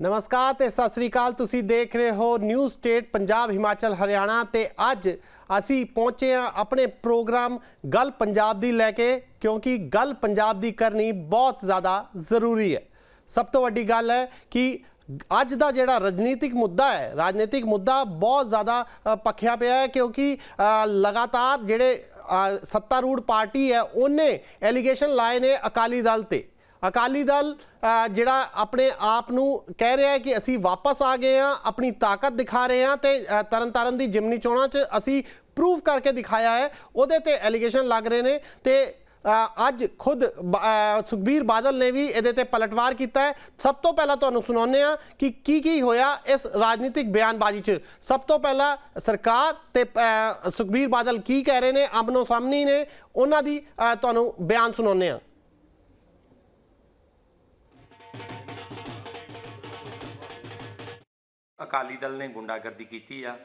ਨਮਸਕਾਰ ਤੇ ਸਤਿ ਸ੍ਰੀ ਅਕਾਲ। ਤੁਸੀਂ ਦੇਖ ਰਹੇ ਹੋ ਨਿਊ ਸਟੇਟ ਪੰਜਾਬ ਹਿਮਾਚਲ ਹਰਿਆਣਾ ਤੇ ਅੱਜ ਅਸੀਂ ਪਹੁੰਚੇ ਹਾਂ ਆਪਣੇ ਪ੍ਰੋਗਰਾਮ ਗੱਲ ਪੰਜਾਬ ਦੀ ਲੈ ਕੇ, ਕਿਉਂਕਿ ਗੱਲ ਪੰਜਾਬ ਦੀ ਕਰਨੀ ਬਹੁਤ ਜ਼ਿਆਦਾ ਜ਼ਰੂਰੀ ਹੈ। ਸਭ ਤੋਂ ਵੱਡੀ ਗੱਲ ਹੈ ਕਿ ਅੱਜ ਦਾ ਜਿਹੜਾ ਰਾਜਨੀਤਿਕ ਮੁੱਦਾ ਹੈ, ਰਾਜਨੀਤਿਕ ਮੁੱਦਾ ਬਹੁਤ ਜ਼ਿਆਦਾ ਪੱਖਿਆ ਪਿਆ ਹੈ, ਕਿਉਂਕਿ ਲਗਾਤਾਰ ਜਿਹੜੇ ਸੱਤਾਰੂੜ ਪਾਰਟੀ ਹੈ, ਉਹਨੇ ਐਲੀਗੇਸ਼ਨ ਲਾਏ ਨੇ ਅਕਾਲੀ ਦਲ ਤੇ। ਅਕਾਲੀ ਦਲ ਜਿਹੜਾ ਆਪਣੇ ਆਪ ਨੂੰ ਕਹਿ ਰਿਹਾ ਹੈ ਕਿ ਅਸੀਂ ਵਾਪਸ ਆ ਗਏ ਹਾਂ, ਆਪਣੀ ਤਾਕਤ ਦਿਖਾ ਰਹੇ ਹਾਂ ਤੇ ਤਰਨਤਾਰਨ ਦੀ ਜਿਮਨੀ ਚੋਣਾਂ 'ਚ ਅਸੀਂ ਪ੍ਰੂਵ ਕਰਕੇ ਦਿਖਾਇਆ ਹੈ। ਉਹਦੇ ਤੇ ਐਲੀਗੇਸ਼ਨ ਲੱਗ ਰਹੇ ਨੇ ਤੇ ਅੱਜ ਖੁਦ ਸੁਖਬੀਰ ਬਾਦਲ ਨੇ ਵੀ ਇਹਦੇ ਤੇ ਪਲਟਵਾਰ ਕੀਤਾ ਹੈ। ਸਭ ਤੋਂ ਪਹਿਲਾਂ ਤੁਹਾਨੂੰ ਸੁਣਾਉਂਦੇ ਆ ਕਿ ਕੀ ਕੀ ਹੋਇਆ ਇਸ ਰਾਜਨੀਤਿਕ ਬਿਆਨਬਾਜ਼ੀ 'ਚ। ਸਭ ਤੋਂ ਪਹਿਲਾਂ ਸਰਕਾਰ ਤੇ ਸੁਖਬੀਰ ਬਾਦਲ ਕੀ ਕਹਿ ਰਹੇ ਨੇ, ਆਮਨੋ ਸਾਹਮਣੀ ਨੇ। ਉਹਨਾਂ ਦੀ ਤੁਹਾਨੂੰ ਬਿਆਨ ਸੁਣਾਉਂਦੇ ਆ ਅਕਾਲੀ ਦਲ ਨੇ ਗੁੰਡਾਗਰਦੀ ਕੀਤੀ ਆ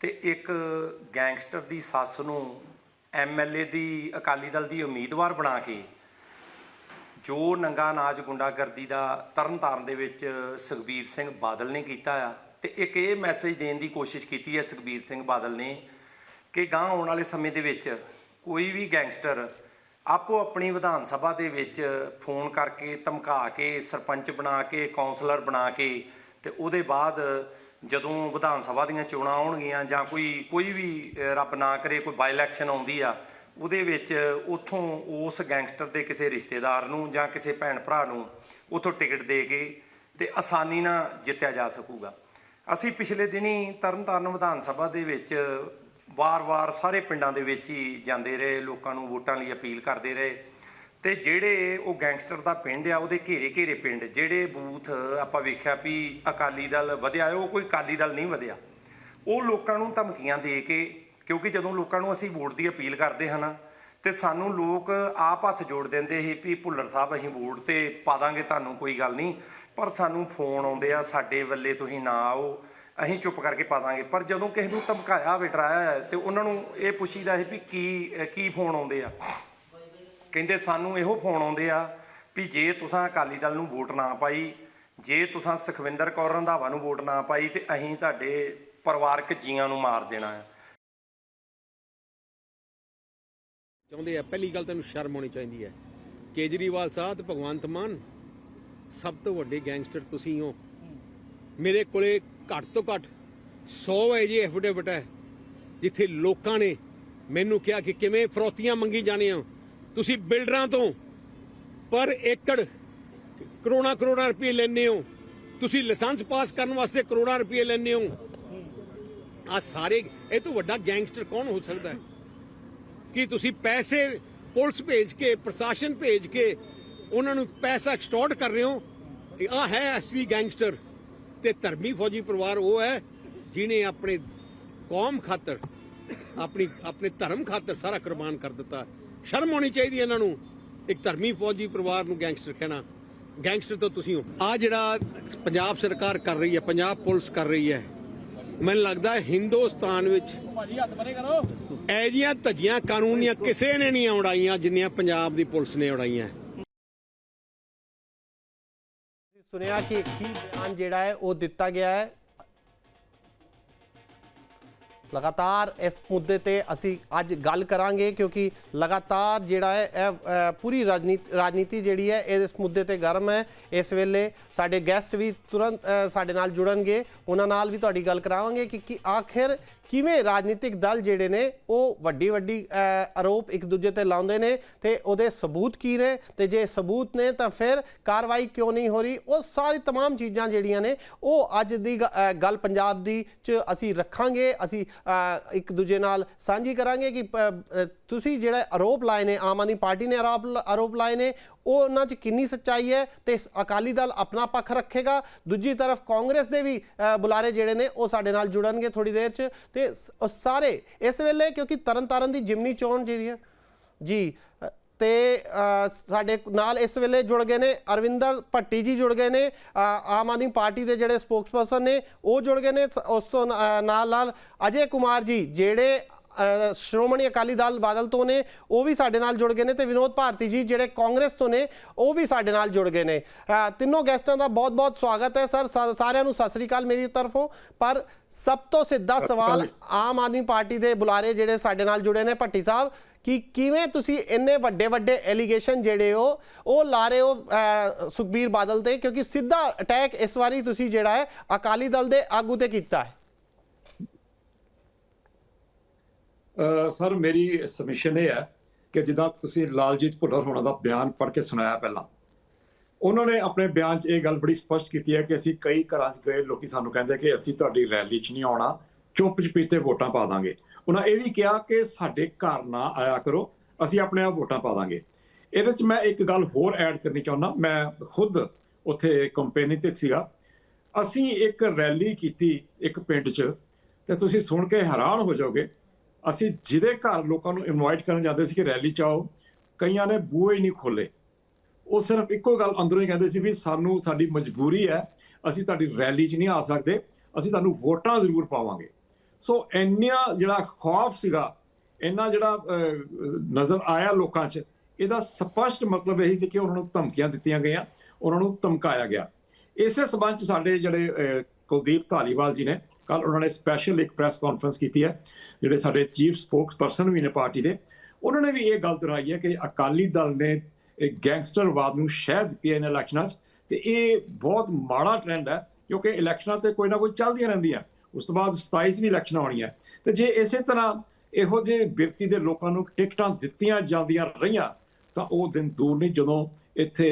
ਤੇ ਇੱਕ ਗੈਂਗਸਟਰ ਦੀ ਸੱਸ ਨੂੰ ਐਮਐਲਏ ਦੀ ਅਕਾਲੀ ਦਲ ਦੀ ਉਮੀਦਵਾਰ ਬਣਾ ਕੇ ਜੋ ਨੰਗਾ ਨਾਚ ਗੁੰਡਾਗਰਦੀ ਦਾ ਤਰਨਤਾਰਨ ਦੇ ਵਿੱਚ ਸੁਖਬੀਰ ਸਿੰਘ ਬਾਦਲ ਨੇ ਕੀਤਾ ਆ ਤੇ ਇੱਕ ਇਹ ਮੈਸੇਜ ਦੇਣ ਦੀ ਕੋਸ਼ਿਸ਼ ਕੀਤੀ ਹੈ ਸੁਖਬੀਰ ਸਿੰਘ ਬਾਦਲ ਨੇ ਕਿ ਗਾਂ ਆਉਣ ਵਾਲੇ ਸਮੇਂ ਦੇ ਵਿੱਚ ਕੋਈ ਵੀ ਗੈਂਗਸਟਰ ਆਪੋ ਆਪਣੀ ਵਿਧਾਨ ਸਭਾ ਦੇ ਵਿੱਚ ਫੋਨ ਕਰਕੇ ਧਮਕਾ ਕੇ, ਸਰਪੰਚ ਬਣਾ ਕੇ ਕਾਉਂਸਲਰ ਬਣਾ ਕੇ ਤੇ ਉਹਦੇ ਬਾਅਦ ਜਦੋਂ ਵਿਧਾਨ ਸਭਾ ਦੀਆਂ ਚੋਣਾਂ ਆਉਣਗੀਆਂ ਜਾਂ ਕੋਈ ਕੋਈ ਵੀ ਰੱਬ ਨਾ ਕਰੇ, ਕੋਈ ਬਾਈ ਇਲੈਕਸ਼ਨ ਆਉਂਦੀ ਆ, ਉਹਦੇ ਵਿੱਚ ਉਥੋਂ ਉਸ ਗੈਂਗਸਟਰ ਦੇ ਕਿਸੇ ਰਿਸ਼ਤੇਦਾਰ ਨੂੰ ਜਾਂ ਕਿਸੇ ਭੈਣ ਭਰਾ ਨੂੰ ਉਥੋਂ ਟਿਕਟ ਦੇ ਕੇ ਤੇ ਆਸਾਨੀ ਨਾਲ ਜਿੱਤਿਆ ਜਾ ਸਕੂਗਾ। ਅਸੀਂ ਪਿਛਲੇ ਦਿਨੀ ਤਰਨਤਾਰਨ ਵਿਧਾਨ ਸਭਾ ਦੇ ਵਿੱਚ ਵਾਰ-ਵਾਰ ਸਾਰੇ ਪਿੰਡਾਂ ਦੇ ਵਿੱਚ ਹੀ ਜਾਂਦੇ ਰਹੇ, ਲੋਕਾਂ ਨੂੰ ਵੋਟਾਂ ਲਈ ਅਪੀਲ ਕਰਦੇ ਰਹੇ। ਤੇ ਜਿਹੜੇ ਉਹ ਗੈਂਗਸਟਰ ਦਾ ਪਿੰਡ ਆ, ਉਹਦੇ ਘੇਰੇ ਘੇਰੇ ਪਿੰਡ, ਜਿਹੜੇ ਬੂਥ ਆਪਾਂ ਵੇਖਿਆ ਵੀ ਅਕਾਲੀ ਦਲ ਵਧਿਆ, ਉਹ ਕੋਈ ਅਕਾਲੀ ਦਲ ਨਹੀਂ ਵਧਿਆ। ਉਹ ਲੋਕਾਂ ਨੂੰ ਧਮਕੀਆਂ ਦੇ ਕੇ, ਕਿਉਂਕਿ ਜਦੋਂ ਲੋਕਾਂ ਨੂੰ ਅਸੀਂ ਵੋਟ ਦੀ ਅਪੀਲ ਕਰਦੇ ਹਾਂ ਤੇ ਸਾਨੂੰ ਲੋਕ ਆਪ ਹੱਥ ਜੋੜ ਦਿੰਦੇ ਸੀ ਵੀ ਭੁੱਲਰ ਸਾਹਿਬ, ਅਸੀਂ ਵੋਟ ਤੇ ਪਾ ਦਾਂਗੇ, ਤੁਹਾਨੂੰ ਕੋਈ ਗੱਲ ਨਹੀਂ। ਪਰ ਸਾਨੂੰ ਫੋਨ ਆਉਂਦੇ ਆ, ਸਾਡੇ ਵੱਲੇ ਤੁਸੀਂ ਨਾ ਆਓ, ਅਸੀਂ ਚੁੱਪ ਕਰਕੇ ਪਾ ਦਾਂਗੇ। ਪਰ ਜਦੋਂ ਕਿਸੇ ਨੂੰ ਧਮਕਾਇਆ ਹੋਵੇ ਡਰਾਇਆ ਤੇ ਉਹਨਾਂ ਨੂੰ ਇਹ ਪੁੱਛੀਦਾ ਸੀ ਵੀ ਕੀ ਕੀ ਫੋਨ ਆਉਂਦੇ ਆ। ਕਹਿੰਦੇ ਸਾਨੂੰ ਇਹੋ ਫੋਨ ਆਉਂਦੇ ਆ ਵੀ ਜੇ ਤੁਸੀਂ ਅਕਾਲੀ ਦਲ ਨੂੰ ਵੋਟ ਨਾ ਪਾਈ, ਜੇ ਤੁਸੀਂ ਸੁਖਵਿੰਦਰ ਕੌਰ ਰੰਧਾਵਾ ਨੂੰ ਵੋਟ ਨਾ ਪਾਈ ਤੇ ਅਸੀਂ ਤੁਹਾਡੇ ਪਰਿਵਾਰਕ ਜੀਆਂ ਨੂੰ ਮਾਰ ਦੇਣਾ ਹੈ। ਚਾਹੁੰਦੇ ਆ, ਪਹਿਲੀ ਗੱਲ ਤੈਨੂੰ ਸ਼ਰਮ ਆਉਣੀ ਚਾਹੀਦੀ ਹੈ। ਕੇਜਰੀਵਾਲ ਸਾਹਿਬ ਤੇ ਭਗਵੰਤ ਮਾਨ ਸਭ ਤੋਂ ਵੱਡੇ ਗੈਂਗਸਟਰ ਤੁਸੀਂ ਹੋ। ਮੇਰੇ ਕੋਲੇ ਘੱਟ ਤੋਂ ਘੱਟ 100 ਐਜੇ ਐਫੀਡੇਵਿਟ ਹੈ, ਜਿੱਥੇ ਲੋਕਾਂ ਨੇ ਮੈਨੂੰ ਕਿਹਾ ਕਿ ਕਿਵੇਂ ਫਰੋਤੀਆਂ ਮੰਗੀ ਜਾਣੀਆਂ। ਤੁਸੀਂ ਬਿਲਡਰਾਂ ਤੋਂ ਪਰ ਏਕੜ ਕਰੋਨਾ ਕਰੋਨਾ ਰੁਪਏ ਲੈਂਦੇ ਹੋ। ਤੁਸੀਂ ਲਾਇਸੈਂਸ ਪਾਸ ਕਰਨ ਵਾਸਤੇ ਕਰੋੜਾਂ ਰੁਪਏ ਲੈਂਦੇ ਹੋ। ਆ ਸਾਰੇ, ਇਹ ਤੋਂ ਵੱਡਾ ਗੈਂਗਸਟਰ ਕੌਣ ਹੋ ਸਕਦਾ ਹੈ? ਕਿ ਤੁਸੀਂ ਪੈਸੇ ਪੁਲਿਸ ਭੇਜ ਕੇ, ਪ੍ਰਸ਼ਾਸਨ ਭੇਜ ਕੇ ਉਹਨਾਂ ਨੂੰ ਪੈਸਾ ਐਕਸਟੋਰਟ ਕਰ ਰਹੇ ਹੋ? ਆ ਹੈ ਅਸਲੀ ਗੈਂਗਸਟਰ ਤੇ ਧਰਮੀ ਫੌਜੀ ਪਰਿਵਾਰ ਉਹ ਹੈ ਜਿਨੇ ਆਪਣੇ ਕੌਮ ਖਾਤਰ, ਆਪਣੀ, ਆਪਣੇ ਧਰਮ ਖਾਤਰ ਸਾਰਾ ਕੁਰਬਾਨ ਕਰ ਦਿੱਤਾ। ਸ਼ਰਮ ਆਉਣੀ ਚਾਹੀਦੀ ਇਹਨਾਂ ਨੂੰ। ਇੱਕ ਧਰਮੀ ਫੌਜੀ ਪਰਿਵਾਰ ਨੂੰ ਗੈਂਗਸਟਰ ਕਹਿਣਾ। ਗੈਂਗਸਟਰ ਤਾਂ ਤੁਸੀਂ ਹੋ। ਆ ਜਿਹੜਾ ਪੰਜਾਬ ਸਰਕਾਰ ਕਰ ਰਹੀ ਹੈ ਪੰਜਾਬ ਪੁਲਿਸ ਕਰ ਰਹੀ ਹੈ ਮੈਨੂੰ ਲੱਗਦਾ ਹੈ ਹਿੰਦੁਸਤਾਨ ਵਿੱਚ ਐਜੀਆਂ ਧੱਜੀਆਂ ਕਾਨੂੰਨੀਆਂ ਕਿਸੇ ਨੇ ਨਹੀਂ ਉਡਾਈਆਂ ਜਿੰਨੀਆਂ ਪੰਜਾਬ ਦੀ ਪੁਲਿਸ ਨੇ ਉਡਾਈਆਂ। ਸੁਣਿਆ ਕਿ ਕੀ ਬਿਆਨ ਜਿਹੜਾ ਹੈ ਉਹ ਦਿੱਤਾ ਗਿਆ ਹੈ। ਲਗਾਤਾਰ ਇਸ ਮੁੱਦੇ ਤੇ ਅਸੀਂ ਅੱਜ ਗੱਲ ਕਰਾਂਗੇ ਕਿਉਂਕਿ ਲਗਾਤਾਰ ਜਿਹੜਾ ਹੈ, ਇਹ ਪੂਰੀ ਰਾਜਨੀਤੀ ਰਾਜਨੀਤੀ ਜਿਹੜੀ ਹੈ, ਇਹ ਇਸ ਮੁੱਦੇ ਤੇ ਗਰਮ ਹੈ। ਇਸ ਵੇਲੇ ਸਾਡੇ ਗੈਸਟ ਵੀ ਤੁਰੰਤ ਸਾਡੇ ਨਾਲ ਜੁੜਨਗੇ। ਉਹਨਾਂ ਨਾਲ ਵੀ ਤੁਹਾਡੀ ਗੱਲ ਕਰਾਵਾਂਗੇ ਕਿ, ਕੀ ਆਖਿਰ ਕਿਵੇਂ ਰਾਜਨੀਤਿਕ ਦਲ ਜਿਹੜੇ ਨੇ ਉਹ ਵੱਡੀ ਵੱਡੀ ਅ, ਆਰੋਪ ਇੱਕ ਦੂਜੇ ਤੇ ਲਾਉਂਦੇ ਨੇ ਤੇ ਉਹਦੇ ਸਬੂਤ ਕੀ ਨੇ ਤੇ ਜੇ ਸਬੂਤ ਨੇ ਤਾਂ ਫਿਰ ਕਾਰਵਾਈ ਕਿਉਂ ਨਹੀਂ ਹੋ ਰਹੀ ਉਹ ਸਾਰੀ तमाम ਚੀਜ਼ਾਂ ਜਿਹੜੀਆਂ ਨੇ ਉਹ ਅੱਜ ਦੀ ਗ- ਅ, ਗੱਲ ਪੰਜਾਬ ਦੀ ਚ ਅਸੀਂ ਰੱਖਾਂਗੇ ਅਸੀਂ ਅ, ਇੱਕ ਦੂਜੇ ਨਾਲ ਸਾਂਝੀ ਕਰਾਂਗੇ ਕਿ ਪ- ਅ, ਤੁਸੀਂ ਜਿਹੜਾ ਆਰੋਪ ਲਾਏ ਨੇ ਆਮ ਆਦਮੀ ਪਾਰਟੀ ਨੇ ਆਰੋਪ ਆਰੋਪ ਲਾਏ ਨੇ ਉਹ ਉਹਨਾਂ 'ਚ ਕਿੰਨੀ ਸੱਚਾਈ ਹੈ ਤੇ ਅਕਾਲੀ ਦਲ ਆਪਣਾ ਪੱਖ ਰੱਖੇਗਾ। ਦੂਜੀ ਤਰਫ ਕਾਂਗਰਸ ਦੇ ਵੀ ਬੁਲਾਰੇ ਜਿਹੜੇ ਨੇ ਉਹ ਸਾਡੇ ਨਾਲ ਜੁੜਨਗੇ ਥੋੜੀ ਦੇਰ 'ਚ ਤੇ ਸ- ਸਾਰੇ ਇਸ ਵੇਲੇ ਕਿਉਂਕਿ ਤਰਨਤਾਰਨ ਦੀ ਜਿਮਨੀ ਚੋਣ ਜਿਹੜੀ ਹੈ ਜੀ ਅ, ਤੇ ਸਾਡੇ ਨਾਲ ਇਸ ਵੇਲੇ ਜੁੜ ਗਏ ਨੇ ਅਰਵਿੰਦਰ ਭੱਟੀ ਜੀ ਜੁੜ ਗਏ ਨੇ ਆਮ ਆਦਮੀ ਪਾਰਟੀ ਦੇ ਜਿਹੜੇ ਸਪੋਕਸਪਰਸਨ ਨੇ ਉਹ ਜੁੜ ਗਏ ਨੇ ਸ- ਉਸ ਤੋਂ ਨਾਲ ਨਾਲ ਅਜੇ ਕੁਮਾਰ ਜੀ ਜਿਹੜੇ ਸ਼੍ਰੋਮਣੀ ਅਕਾਲੀ ਦਲ ਬਾਦਲ ਤੋਂ ਨੇ ਉਹ ਵੀ ਸਾਡੇ ਨਾਲ ਜੁੜ ਗਏ ਨੇ ਤੇ ਵਿਨੋਦ ਭਾਰਤੀ ਜੀ ਜਿਹੜੇ ਕਾਂਗਰਸ ਤੋਂ ਨੇ ਉਹ ਵੀ ਸਾਡੇ ਨਾਲ ਜੁੜ ਗਏ ਨੇ। ਤਿੰਨੋਂ ਗੈਸਟਾਂ ਦਾ ਬਹੁਤ-ਬਹੁਤ ਸਵਾਗਤ ਹੈ। ਸਰ ਸਾਰਿਆਂ ਨੂੰ ਸਤਿ ਸ੍ਰੀ ਅਕਾਲ ਮੇਰੀ ਤਰਫੋਂ। ਪਰ ਸਭ ਤੋਂ ਸਿੱਧਾ ਸਵਾਲ ਆਮ ਆਦਮੀ ਪਾਰਟੀ ਦੇ ਬੁਲਾਰੇ ਜਿਹੜੇ ਸਾਡੇ ਨਾਲ ਜੁੜੇ ਨੇ ਭੱਟੀ ਸਾਹਿਬ ਕਿ ਕਿਵੇਂ ਤੁਸੀਂ ਇੰਨੇ ਵੱਡੇ ਵੱਡੇ ਐਲੀਗੇਸ਼ਨ ਜਿਹੜੇ ਹੋ ਉਹ ਲਾ ਰਹੇ ਹੋ ਸੁਖਬੀਰ ਬਾਦਲ ਤੇ? ਕਿਉਂਕਿ ਸਿੱਧਾ ਅਟੈਕ ਇਸ ਵਾਰੀ ਤੁਸੀਂ ਜਿਹੜਾ ਹੈ ਅਕਾਲੀ ਦਲ ਦੇ ਆਗੂ ਤੇ ਕੀਤਾ ਹੈ ਅਹ ਸਰ, ਮੇਰੀ ਸਬਮਿਸ਼ਨ ਇਹ ਹੈ ਕਿ ਜਿੱਦਾਂ ਤੁਸੀਂ ਲਾਲਜੀਤ ਭੁੱਲਰ ਹੋਣਾ ਦਾ ਬਿਆਨ ਪੜ੍ਹ ਕੇ ਸੁਣਾਇਆ ਪਹਿਲਾਂ, ਉਹਨਾਂ ਨੇ ਆਪਣੇ ਬਿਆਨ 'ਚ ਇਹ ਗੱਲ ਬੜੀ ਸਪਸ਼ਟ ਕੀਤੀ ਹੈ ਕਿ ਅਸੀਂ ਕਈ ਘਰਾਂ 'ਚ ਗਏ, ਲੋਕੀ ਸਾਨੂੰ ਕਹਿੰਦੇ ਕਿ ਅਸੀਂ ਤੁਹਾਡੀ ਰੈਲੀ 'ਚ ਨਹੀਂ ਆਉਣਾ, ਚੁੱਪ ਚਪੀਤੇ ਵੋਟਾਂ ਪਾ ਦਾਂਗੇ। ਉਹਨਾਂ ਇਹ ਵੀ ਕਿਹਾ ਕਿ ਸਾਡੇ ਘਰ ਨਾ ਆਇਆ ਕਰੋ, ਅਸੀਂ ਆਪਣੇ ਆਪ ਵੋਟਾਂ ਪਾ ਦਾਂਗੇ। ਇਹਦੇ 'ਚ ਮੈਂ ਇੱਕ ਗੱਲ ਹੋਰ ਐਡ ਕਰਨੀ ਚਾਹੁੰਦਾ, ਮੈਂ ਖੁਦ ਉੱਥੇ ਕੰਪੇਨੀ ਤੇ ਸੀਗਾ। ਅਸੀਂ ਇੱਕ ਰੈਲੀ ਕੀਤੀ ਇੱਕ ਪਿੰਡ 'ਚ, ਤੇ ਤੁਸੀਂ ਸੁਣ ਕੇ ਹੈਰਾਨ ਹੋ ਜਾਓਗੇ ਅਸੀਂ ਜਿਹਦੇ ਘਰ ਲੋਕਾਂ ਨੂੰ ਇਨਵਾਈਟ ਕਰਨ ਜਾਂਦੇ ਸੀ ਕਿ ਰੈਲੀ ਚ ਆਓ, ਕਈਆਂ ਨੇ ਬੂਹੇ ਹੀ ਨਹੀਂ ਖੋਲੇ ਉਹ ਸਿਰਫ ਇੱਕੋ ਗੱਲ ਅੰਦਰੋਂ ਹੀ ਕਹਿੰਦੇ ਸੀ ਵੀ ਸਾਨੂੰ, ਸਾਡੀ ਮਜਬੂਰੀ ਹੈ, ਅਸੀਂ ਤੁਹਾਡੀ ਰੈਲੀ 'ਚ ਨਹੀਂ ਆ ਸਕਦੇ, ਅਸੀਂ ਤੁਹਾਨੂੰ ਵੋਟਾਂ ਜ਼ਰੂਰ ਪਾਵਾਂਗੇ। ਸੋ ਇੰਨਾ ਜਿਹੜਾ ਖੌਫ ਸੀਗਾ, ਇੰਨਾ ਜਿਹੜਾ ਨਜ਼ਰ ਆਇਆ ਲੋਕਾਂ 'ਚ, ਇਹਦਾ ਸਪਸ਼ਟ ਮਤਲਬ ਇਹੀ ਸੀ ਕਿ ਉਹਨਾਂ ਨੂੰ ਧਮਕੀਆਂ ਦਿੱਤੀਆਂ ਗਈਆਂ, ਉਹਨਾਂ ਨੂੰ ਧਮਕਾਇਆ ਗਿਆ। ਇਸੇ ਸਬੰਧ 'ਚ ਸਾਡੇ ਜਿਹੜੇ ਕੁਲਦੀਪ ਧਾਲੀਵਾਲ ਜੀ ਨੇ ਕੱਲ ਉਹਨਾਂ ਨੇ ਸਪੈਸ਼ਲ ਇੱਕ ਪ੍ਰੈਸ ਕਾਨਫਰੰਸ ਕੀਤੀ ਹੈ, ਜਿਹੜੇ ਸਾਡੇ ਚੀਫ ਸਪੋਕਸ ਪਰਸਨ ਵੀ ਨੇ ਪਾਰਟੀ ਦੇ, ਉਹਨਾਂ ਨੇ ਵੀ ਇਹ ਗੱਲ ਦੁਹਰਾਈ ਹੈ ਕਿ ਅਕਾਲੀ ਦਲ ਨੇ ਇੱਕ ਗੈਂਗਸਟਰਵਾਦ ਨੂੰ ਸ਼ਹਿ ਦਿੱਤੀ ਹੈ ਇਹਨਾਂ ਇਲੈਕਸ਼ਨਾਂ 'ਚ ਤੇ ਇਹ ਬਹੁਤ ਮਾੜਾ ਟ੍ਰੈਂਡ ਹੈ ਕਿਉਂਕਿ ਇਲੈਕਸ਼ਨਾਂ ਤੇ ਕੋਈ ਨਾ ਕੋਈ ਚੱਲਦੀਆਂ ਰਹਿੰਦੀਆਂ, ਉਸ ਤੋਂ ਬਾਅਦ 27 'ਚ ਵੀ ਇਲੈਕਸ਼ਨ ਆਉਣੀਆਂ ਤੇ ਜੇ ਇਸੇ ਤਰ੍ਹਾਂ ਇਹੋ ਜਿਹੇ ਬਿਰਤੀ ਦੇ ਲੋਕਾਂ ਨੂੰ ਟਿਕਟਾਂ ਦਿੱਤੀਆਂ ਜਾਂਦੀਆਂ ਰਹੀਆਂ, ਤਾਂ ਉਹ ਦਿਨ ਦੂਰ ਨਹੀਂ ਜਦੋਂ ਇੱਥੇ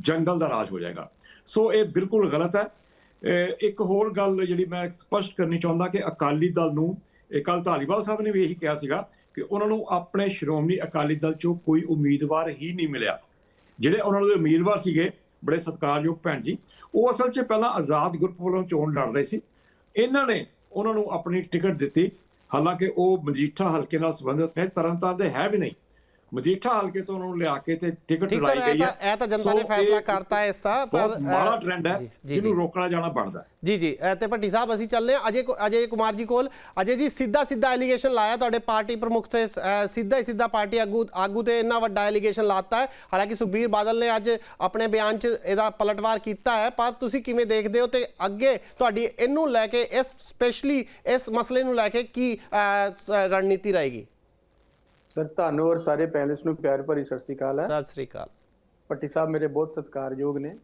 ਜੰਗਲ ਦਾ ਰਾਜ ਹੋ ਜਾਏਗਾ। ਸੋ ਇਹ ਬਿਲਕੁਲ ਗਲਤ ਹੈ। ਇੱਕ ਹੋਰ ਗੱਲ ਜਿਹੜੀ ਮੈਂ ਸਪਸ਼ਟ ਕਰਨੀ ਚਾਹੁੰਦਾ ਕਿ ਅਕਾਲੀ ਦਲ ਨੂੰ ਕੱਲ ਧਾਲੀਵਾਲ ਸਾਹਿਬ ਨੇ ਵੀ ਇਹੀ ਕਿਹਾ ਸੀਗਾ ਕਿ ਉਹਨਾਂ ਨੂੰ ਆਪਣੇ ਸ਼੍ਰੋਮਣੀ ਅਕਾਲੀ ਦਲ ਚੋਂ ਕੋਈ ਉਮੀਦਵਾਰ ਹੀ ਨਹੀਂ ਮਿਲਿਆ। ਜਿਹੜੇ ਉਹਨਾਂ ਦੇ ਉਮੀਦਵਾਰ ਸੀਗੇ, ਬੜੇ ਸਤਿਕਾਰਯੋਗ ਭੈਣ ਜੀ, ਉਹ ਅਸਲ 'ਚ ਪਹਿਲਾਂ ਆਜ਼ਾਦ ਗਰੁੱਪ ਵੱਲੋਂ ਚੋਣ ਲੜ ਰਹੇ ਸੀ। ਇਹਨਾਂ ਨੇ ਉਹਨਾਂ ਨੂੰ ਆਪਣੀ ਟਿਕਟ ਦਿੱਤੀ। ਹਾਲਾਂਕਿ ਉਹ ਮਜੀਠਾ ਹਲਕੇ ਨਾਲ ਸੰਬੰਧਿਤ ਨੇ, ਤਰਨਤਾਰਨ ਦੇ ਹੈ ਵੀ ਨਹੀਂ। ਮਜੀਠਾ ਹਲਕੇ ਤੋਂ ਉਹਨਾਂ ਨੂੰ ਲਿਆ ਕੇ ਤੇ ਟਿਕਟ ਇਹ ਗਈ ਹੈ ਇਹ ਤਾਂ ਜਨਤਾ ਨੇ ਫੈਸਲਾ ਕਰਤਾ ਇਸ ਦਾ ਪਰ ਮਾੜਾ ਟ੍ਰੈਂਡ ਹੈ ਜਿਹਨੂੰ। ਰੋਕਣਾ ਜਾਣਾ ਬਣਦਾ ਜੀ ਜੀ ਤੇ ਭੱਟੀ ਸਾਹਿਬ ਅਸੀਂ ਚੱਲਦੇ ਹਾਂ। ਅਜੇ ਅਜੇ ਕੁਮਾਰ ਜੀ ਕੋਲ ਅਜੇ ਜੀ ਸਿੱਧਾ ਸਿੱਧਾ ਐਲੀਗੇਸ਼ਨ ਲਾਇਆ ਤੁਹਾਡੇ ਪਾਰਟੀ ਪ੍ਰਮੁੱਖ ਤੇ ਸਿੱਧਾ ਹੀ ਸਿੱਧਾ ਪਾਰਟੀ ਆਗੂ ਆਗੂ ਤੇ ਇੰਨਾ ਵੱਡਾ ਐਲੀਗੇਸ਼ਨ ਲਾਤਾ ਹੈ। ਹਾਲਾਂਕਿ ਸੁਖਬੀਰ ਬਾਦਲ ਨੇ ਅੱਜ ਆਪਣੇ ਬਿਆਨ 'ਚ ਇਹਦਾ ਪਲਟਵਾਰ ਕੀਤਾ ਹੈ ਪਰ ਤੁਸੀਂ ਕਿਵੇਂ ਦੇਖਦੇ ਹੋ ਤੇ ਅੱਗੇ ਤੁਹਾਡੀ ਇਹਨੂੰ ਲੈ ਕੇ ਇਸ ਸਪੈਸ਼ਲੀ ਇਸ ਮਸਲੇ ਨੂੰ ਲੈ ਕੇ ਕੀ ਰਣਨੀਤੀ ਰਹੇਗੀ? ਸਰ ਤੁਹਾਨੂੰ ਔਰ ਸਾਰੇ ਪੈਨਲਿਸਟ ਨੂੰ ਪਿਆਰ ਭਰੀ ਸਤਿ ਸ੍ਰੀ ਅਕਾਲ ਹੈ। ਸਤਿ ਸ੍ਰੀ ਅਕਾਲ। ਪੱਟੀ ਸਾਹਿਬ ਮੇਰੇ ਬਹੁਤ ਸਤਿਕਾਰਯੋਗ ਨੇ।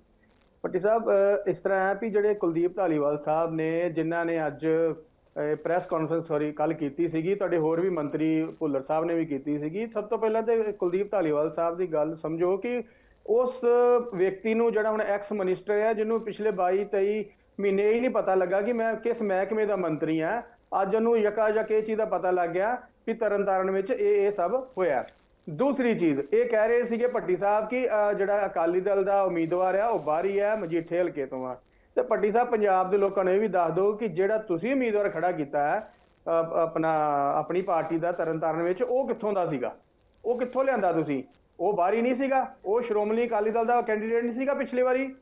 ਪੱਟੀ ਸਾਹਿਬ ਇਸ ਤਰ੍ਹਾਂ ਹੈ ਵੀ ਜਿਹੜੇ ਕੁਲਦੀਪ ਢਾਲੀਵਾਲ ਸਾਹਿਬ ਨੇ ਜਿਨ੍ਹਾਂ ਨੇ ਅੱਜ ਪ੍ਰੈਸ ਕਾਨਫਰੰਸ ਸੌਰੀ ਕੱਲ ਕੀਤੀ ਸੀਗੀ ਤੁਹਾਡੇ ਹੋਰ ਵੀ ਮੰਤਰੀ ਭੁੱਲਰ ਸਾਹਿਬ ਨੇ ਵੀ ਕੀਤੀ ਸੀਗੀ। ਸਭ ਤੋਂ ਪਹਿਲਾਂ ਤੇ ਕੁਲਦੀਪ ਢਾਲੀਵਾਲ ਸਾਹਿਬ ਦੀ ਗੱਲ ਸਮਝੋ ਕਿ ਉਸ ਵਿਅਕਤੀ ਨੂੰ ਜਿਹੜਾ ਹੁਣ ਐਕਸ ਮਿਨਿਸਟਰ ਹੈ ਜਿਹਨੂੰ ਪਿਛਲੇ 22 23 ਮਹੀਨੇ ਹੀ ਨਹੀਂ ਪਤਾ ਲੱਗਾ ਕਿ ਮੈਂ ਕਿਸ ਮਹਿਕਮੇ ਦਾ ਮੰਤਰੀ ਆ ਅੱਜ ਉਹਨੂੰ ਯਕਾ ਯਕ ਇਹ ਚੀਜ਼ ਦਾ ਪਤਾ ਲੱਗ ਗਿਆ ਕਿ ਤਰਨਤਾਰਨ ਵਿੱਚ ਇਹ ਇਹ ਸਭ ਹੋਇਆ। ਦੂਸਰੀ ਚੀਜ਼, ਇਹ ਕਹਿ ਰਹੇ ਸੀਗੇ ਭੱਟੀ ਸਾਹਿਬ ਕਿ ਜਿਹੜਾ ਅਕਾਲੀ ਦਲ ਦਾ ਉਮੀਦਵਾਰ ਆ, ਉਹ ਬਾਹਰੀ ਆ, ਮਜੀਠੇ ਹਲਕੇ ਤੋਂ ਆ। ਤੇ ਭੱਟੀ ਸਾਹਿਬ, ਪੰਜਾਬ ਦੇ ਲੋਕਾਂ ਨੂੰ ਇਹ ਵੀ ਦੱਸ ਦਿਓ ਕਿ ਜਿਹੜਾ ਤੁਸੀਂ ਉਮੀਦਵਾਰ ਖੜਾ ਕੀਤਾ ਹੈ ਆਪਣਾ ਆਪਣੀ ਪਾਰਟੀ ਦਾ ਤਰਨਤਾਰਨ ਵਿੱਚ, ਉਹ ਕਿੱਥੋਂ ਦਾ ਸੀਗਾ? ਉਹ ਕਿੱਥੋਂ ਲਿਆਂਦਾ ਤੁਸੀਂ? ਉਹ ਬਾਹਰੀ ਨਹੀਂ ਸੀਗਾ? ਉਹ ਸ਼੍ਰੋਮਣੀ ਅਕਾਲੀ ਦਲ ਦਾ ਕੈਂਡੀਡੇਟ ਨਹੀਂ ਸੀਗਾ ਪਿਛਲੀ ਵਾਰੀ?